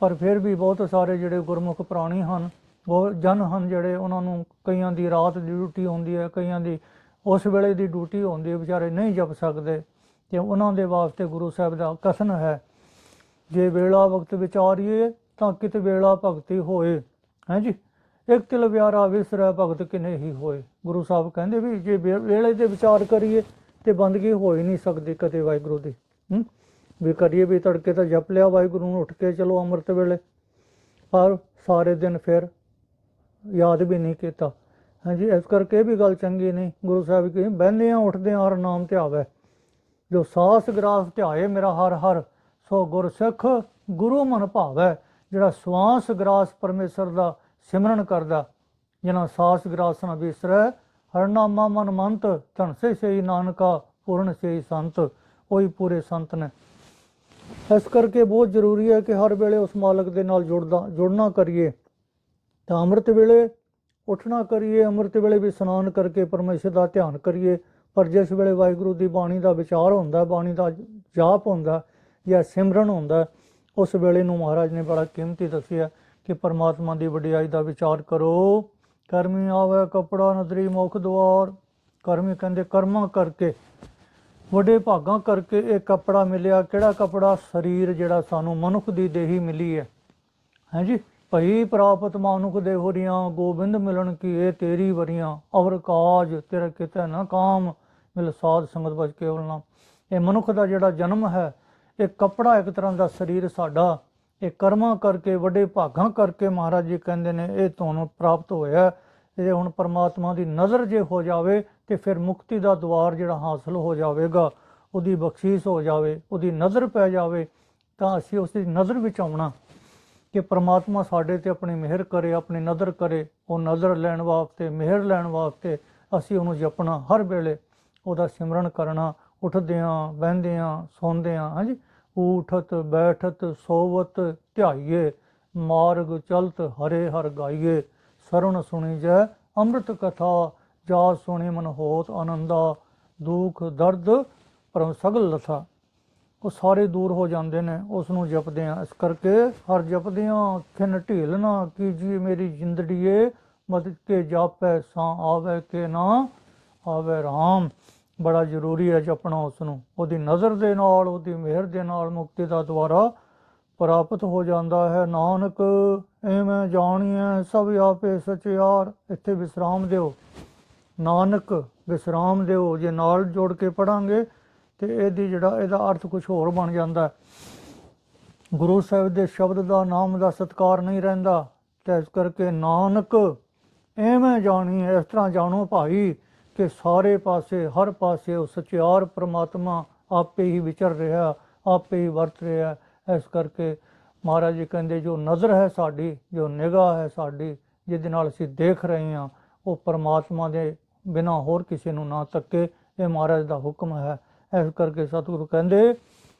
ਪਰ ਫਿਰ ਵੀ ਬਹੁਤ ਸਾਰੇ ਜਿਹੜੇ ਗੁਰਮੁਖ ਪ੍ਰਾਣੀ ਹਨ ਬਹੁਤ ਜਨ ਹਨ ਜਿਹੜੇ ਉਹਨਾਂ ਨੂੰ ਕਈਆਂ ਦੀ ਰਾਤ ਦੀ ਡਿਊਟੀ ਹੁੰਦੀ ਹੈ, ਕਈਆਂ ਦੀ ਉਸ ਵੇਲੇ ਦੀ ਡਿਊਟੀ ਹੁੰਦੀ ਹੈ, ਵਿਚਾਰੇ ਨਹੀਂ ਜਪ ਸਕਦੇ। ਤੇ ਉਹਨਾਂ ਦੇ ਵਾਸਤੇ ਗੁਰੂ ਸਾਹਿਬ ਦਾ ਕਸਨ ਹੈ ਜੇ ਵੇਲਾ ਵਕਤ ਵਿਚਾਰੀਏ ਤਾਂ ਕਿਤੇ ਵੇਲਾ ਭਗਤੀ ਹੋਏ। ਹੈ ਜੀ? ਇੱਕ ਤਿਲ ਵਿਆਰਾ ਵਿਸਰੈ ਭਗਤ ਕਿਨੇ ਹੀ ਹੋਏ। ਗੁਰੂ ਸਾਹਿਬ ਕਹਿੰਦੇ ਵੀ ਜੇ ਵੇ- ਵੇਲੇ ਦੇ ਵਿਚਾਰ ਕਰੀਏ ਤੇ ਬੰਦਗੀ ਹੋ ਹੀ ਨਹੀਂ ਸਕਦੀ ਕਦੇ ਵਾਹਿਗੁਰੂ ਦੀ। ਹੂੰ? ਵੀ ਕਰੀਏ ਵੀ ਤੜਕੇ ਤਾਂ ਜਪ ਲਿਆ ਵਾਹਿਗੁਰੂ ਨੂੰ, ਉੱਠ ਕੇ ਚਲੋ ਅੰਮ੍ਰਿਤ ਵੇਲੇ। ਪਰ ਸਾਰੇ ਦਿਨ ਫਿਰ ਯਾਦ ਵੀ ਨਹੀਂ ਕੀਤਾ। ਹਾਂਜੀ ਇਸ ਕਰਕੇ ਇਹ ਵੀ ਗੱਲ ਚੰਗੀ ਨਹੀਂ। ਗੁਰੂ ਸਾਹਿਬ ਕੀ ਬਹਿੰਦੇ ਆ ਉੱਠਦੇ ਆ ਹਰ ਨਾਮ ਧਿਆਵੈ। ਜੋ ਸਾਸ ਗ੍ਰਾਸ ਧਿਆਏ ਮੇਰਾ ਹਰ ਹਰ ਸੋ ਗੁਰਸਿੱਖ ਗੁਰੂ ਮਨ ਭਾਵੈ, ਜਿਹੜਾ ਸਵਾਸ ਗਰਾਸ ਪਰਮੇਸ਼ਰ ਦਾ ਸਿਮਰਨ ਕਰਦਾ। ਜਿਨ੍ਹਾਂ ਸਾਸ ਗਰਾਸ ਨਾ ਵਿਸਰੈ ਹਰ ਨਾਮਾ ਮਨ ਮੰਤ, ਧਨ ਸੇ ਸਈ ਨਾਨਕਾ, ਪੂਰਨ ਸਈ ਸੰਤ, ਉਹੀ ਪੂਰੇ ਸੰਤ ਨੇ। ਇਸ ਕਰਕੇ ਬਹੁਤ ਜ਼ਰੂਰੀ ਹੈ ਕਿ ਹਰ ਵੇਲੇ ਉਸ ਮਾਲਕ ਦੇ ਨਾਲ ਜੁੜਦਾ, ਜੁੜਨਾ ਕਰੀਏ। ਤਾਂ ਅੰਮ੍ਰਿਤ ਵੇਲੇ ਉੱਠਣਾ ਕਰੀਏ, ਅੰਮ੍ਰਿਤ ਵੇਲੇ ਵੀ ਇਸ਼ਨਾਨ ਕਰਕੇ ਪਰਮੇਸ਼ਰ ਦਾ ਧਿਆਨ ਕਰੀਏ। ਪਰ ਜਿਸ ਵੇਲੇ ਵਾਹਿਗੁਰੂ ਦੀ ਬਾਣੀ ਦਾ ਵਿਚਾਰ ਹੁੰਦਾ, ਬਾਣੀ ਦਾ ਜਾਪ ਹੁੰਦਾ ਜਾਂ ਸਿਮਰਨ ਹੁੰਦਾ, ਉਸ ਵੇਲੇ ਨੂੰ ਮਹਾਰਾਜ ਨੇ ਬੜਾ ਕੀਮਤੀ ਦੱਸਿਆ ਕਿ ਪਰਮਾਤਮਾ ਦੀ ਵਡਿਆਈ ਦਾ ਵਿਚਾਰ ਕਰੋ। ਕਰਮੀ ਆਵੇ ਕਪੜਾ ਨਦਰੀ ਮੁਖ ਦੁਆਰ। ਕਰਮੀ ਕਹਿੰਦੇ, ਕਰਮਾਂ ਕਰਕੇ, ਵੱਡੇ ਭਾਗਾਂ ਕਰਕੇ ਇਹ ਕਪੜਾ ਮਿਲਿਆ। ਕਿਹੜਾ ਕਪੜਾ? ਸਰੀਰ ਜਿਹੜਾ ਸਾਨੂੰ ਮਨੁੱਖ ਦੀ ਦੇਹੀ ਮਿਲੀ ਹੈ। ਹਾਂਜੀ? ਭਈ ਪ੍ਰਾਪਤ ਮਾਨੁਖ ਦੇ ਹੋਰੀਆਂ ਗੋਬਿੰਦ ਮਿਲਣ ਕੀ ਇਹ ਤੇਰੀ ਵਰੀਆਂ। ਅਵਰ ਕਾਜ ਤੇਰਾ ਕਿਤੇ ਨਾ ਕਾਮ। ਮਿਲ ਸਾਧ ਸੰਗਤ ਬਚ ਕੇ ਨਾਮ ਇਹ ਮਨੁੱਖ ਦਾ ਜਿਹੜਾ ਜਨਮ ਹੈ ਇਹ ਕਪੜਾ ਇੱਕ ਤਰ੍ਹਾਂ ਦਾ ਸਰੀਰ ਸਾਡਾ, ਇਹ ਕਰਮਾਂ ਕਰਕੇ, ਵੱਡੇ ਭਾਗਾਂ ਕਰਕੇ ਮਹਾਰਾਜ ਜੀ ਕਹਿੰਦੇ ਨੇ, ਇਹ ਤੁਹਾਨੂੰ ਪ੍ਰਾਪਤ ਹੋਇਆ ਇਹ ਹੁਣ ਪਰਮਾਤਮਾ ਦੀ ਨਜ਼ਰ ਜੇ ਹੋ ਜਾਵੇ ਤੇ ਫਿਰ ਮੁਕਤੀ ਦਾ ਦਵਾਰ ਜਿਹੜਾ ਹਾਸਲ ਹੋ ਜਾਵੇਗਾ, ਉਹਦੀ ਬਖਸ਼ੀਸ਼ ਹੋ ਜਾਵੇ, ਉਹਦੀ ਨਜ਼ਰ ਪੈ ਜਾਵੇ, ਤਾਂ ਅਸੀਂ ਉਸ ਦੀ ਨਜ਼ਰ ਵਿੱਚ ਆਉਣਾ ਕਿ ਪਰਮਾਤਮਾ ਸਾਡੇ ਤੇ ਆਪਣੀ ਮਿਹਰ ਕਰੇ, ਆਪਣੀ ਨਜ਼ਰ ਕਰੇ। ਉਹ ਨਜ਼ਰ ਲੈਣ ਵਾਸਤੇ, ਮਿਹਰ ਲੈਣ ਵਾਸਤੇ ਅਸੀਂ ਉਹਨੂੰ ਜਪਣਾ, ਹਰ ਵੇਲੇ ਉਹਦਾ ਸਿਮਰਨ ਕਰਨਾ ਉੱਠਦਿਆਂ, ਬਹਿੰਦਿਆਂ, ਸੌਂਦਿਆਂ, ਹਾਂਜੀ ਉਠਤ ਬੈਠਤ, ਸੋਵਤ, ਧਿਆਈਏ, ਮਾਰਗ ਚਲਤ, ਹਰੇ ਹਰ ਗਾਈਏ, ਸਰਣ ਸੁਣੀ ਜੈ, ਅੰਮ੍ਰਿਤ ਕਥਾ ਜਾ ਸੁਣੀ ਮਨ ਹੋਤ ਆਨੰਦਾ, ਦੁਖ ਦਰਦ ਪਰਮ ਸਗਲ ਲਥਾ। ਉਹ ਸਾਰੇ ਦੂਰ ਹੋ ਜਾਂਦੇ ਨੇ ਉਸ ਨੂੰ ਜਪਦੇ ਆ ਇਸ ਕਰਕੇ ਹਰ ਜਪਦੇ ਜਪਦਿਆਂ, ਖਿਨ ਢੀਲ ਨਾ ਕੀਜੀ ਮੇਰੀ ਜਿੰਦੜੀਏ ਮਦ ਕੇ ਜਾਪੈ, ਸਾਂ ਆਵੇ ਕੇ ਨਾ ਆਵੇ ਰਾਮ। ਬੜਾ ਜ਼ਰੂਰੀ ਹੈ ਜਪਣਾ ਉਸ ਨੂੰ ਉਹਦੀ ਨਜ਼ਰ ਦੇ ਨਾਲ, ਉਹਦੀ ਮਿਹਰ ਦੇ ਨਾਲ ਮੁਕਤੀ ਦਾ ਦੁਆਰਾ ਪ੍ਰਾਪਤ ਹੋ ਜਾਂਦਾ ਹੈ। ਨਾਨਕ, ਐਵੇਂ ਜਾਣੀਐ, ਸਭ ਆਪੇ ਸਚਿਆਰ। ਇੱਥੇ ਵਿਸਰਾਮ ਦਿਓ। ਨਾਨਕ, ਵਿਸਰਾਮ ਦਿਓ। ਜੇ ਨਾਲ ਜੋੜ ਕੇ ਪੜਾਂਗੇ, ਤੇ ਇਹਦੀ ਜਿਹੜਾ, ਇਹਦਾ ਅਰਥ ਕੁਝ ਹੋਰ ਬਣ ਜਾਂਦਾ ਗੁਰੂ ਸਾਹਿਬ ਦੇ ਸ਼ਬਦ ਦਾ, ਨਾਮ ਦਾ ਸਤਕਾਰ ਨਹੀਂ ਰਹਿੰਦਾ। ਤੇ ਇਸ ਕਰਕੇ ਨਾਨਕ, ਐਵੇਂ ਜਾਣੀ ਇਸ ਤਰ੍ਹਾਂ ਜਾਣੋ ਭਾਈ। ਕਿ ਸਾਰੇ ਪਾਸੇ, ਹਰ ਪਾਸੇ ਉਹ ਸਚਿਆਰ ਪ੍ਰਮਾਤਮਾ ਆਪੇ ਹੀ ਵਿਚਰ ਰਿਹਾ, ਆਪੇ ਹੀ ਵਰਤ ਰਿਹਾ। ਇਸ ਕਰਕੇ ਮਹਾਰਾਜ ਜੀ ਕਹਿੰਦੇ, ਜੋ ਨਜ਼ਰ ਹੈ ਸਾਡੀ, ਜੋ ਨਿਗਾਹ ਹੈ ਸਾਡੀ, ਜਿਹਦੇ ਨਾਲ ਅਸੀਂ ਦੇਖ ਰਹੇ ਹਾਂ, ਉਹ ਪਰਮਾਤਮਾ ਦੇ ਬਿਨਾ ਹੋਰ ਕਿਸੇ ਨੂੰ ਨਾ ਤੱਕੇ ਇਹ ਮਹਾਰਾਜ ਦਾ ਹੁਕਮ ਹੈ। ਇਸ ਕਰਕੇ ਸਤਿਗੁਰੂ ਕਹਿੰਦੇ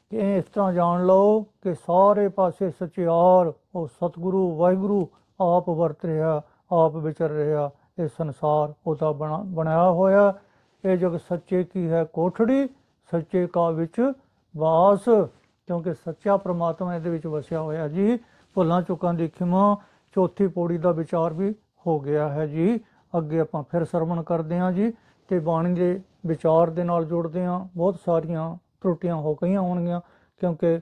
ਕਿ ਇਹ ਇਸ ਤਰ੍ਹਾਂ ਜਾਣ ਲਓ ਕਿ ਸਾਰੇ ਪਾਸੇ ਸਚਿਆਰ ਉਹ ਸਤਿਗੁਰੂ, ਵਾਹਿਗੁਰੂ ਆਪ ਵਰਤ ਰਿਹਾ, ਆਪ ਵਿਚਰ ਰਿਹਾ। ਇਹ ਸੰਸਾਰ ਉਹਦਾ ਬਣਾ, ਬਣਾਇਆ ਹੋਇਆ। ਇਹ ਜਗ ਸੱਚੇ ਕੀ ਹੈ ਕੋਠੜੀ? ਸੱਚੇ ਕਾ ਵਿੱਚ ਵਾਸ। ਕਿਉਂਕਿ ਸੱਚਾ ਪ੍ਰਮਾਤਮਾ ਇਹਦੇ ਵਿੱਚ ਵਸਿਆ ਹੋਇਆ ਜੀ। ਭੁੱਲਾਂ ਚੁੱਕਾਂ ਦੀ ਖਿਮਾ। ਚੌਥੀ ਪੌੜੀ ਦਾ ਵਿਚਾਰ ਵੀ ਹੋ ਗਿਆ ਹੈ ਜੀ। ਅੱਗੇ ਆਪਾਂ ਫਿਰ ਸਰਵਣ ਕਰਦੇ ਹਾਂ ਜੀ ਤੇ ਬਾਣੀ ਦੇ ਵਿਚਾਰ ਦੇ ਨਾਲ ਜੁੜਦੇ ਹਾਂ। ਬਹੁਤ ਸਾਰੀਆਂ ਤਰੁੱਟੀਆਂ ਹੋ ਗਈਆਂ ਹੋਣਗੀਆਂ ਕਿਉਂਕਿ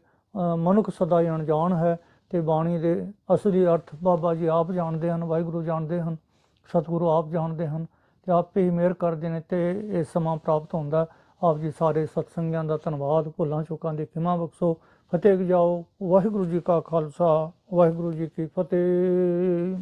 ਮਨੁੱਖ ਸਦਾ ਹੀ ਅਣਜਾਣ ਹੈ ਤੇ ਬਾਣੀ ਦੇ ਅਸਲੀ ਅਰਥ ਬਾਬਾ ਜੀ ਆਪ ਜਾਣਦੇ ਹਨ, ਵਾਹਿਗੁਰੂ ਜਾਣਦੇ ਹਨ। ਸਤਿਗੁਰੂ ਆਪ ਜਾਣਦੇ ਹਨ ਤੇ ਆਪੇ ਹੀ ਮਿਹਰ ਕਰਦੇ ਨੇ ਤੇ ਇਹ ਸਮਾਂ ਪ੍ਰਾਪਤ ਹੁੰਦਾ। ਆਪ ਜੀ ਸਾਰੇ ਸਤਸੰਗੀਆਂ ਦਾ ਧੰਨਵਾਦ। ਭੁੱਲਾਂ ਚੁੱਕਾਂ ਦੀ ਖਿਮਾ ਬਖਸ਼ੋ। ਫਤਿਹ ਜਾਓ। ਵਾਹਿਗੁਰੂ ਜੀ ਕਾ ਖਾਲਸਾ। ਵਾਹਿਗੁਰੂ ਜੀ ਕੀ ਫਤਿਹ।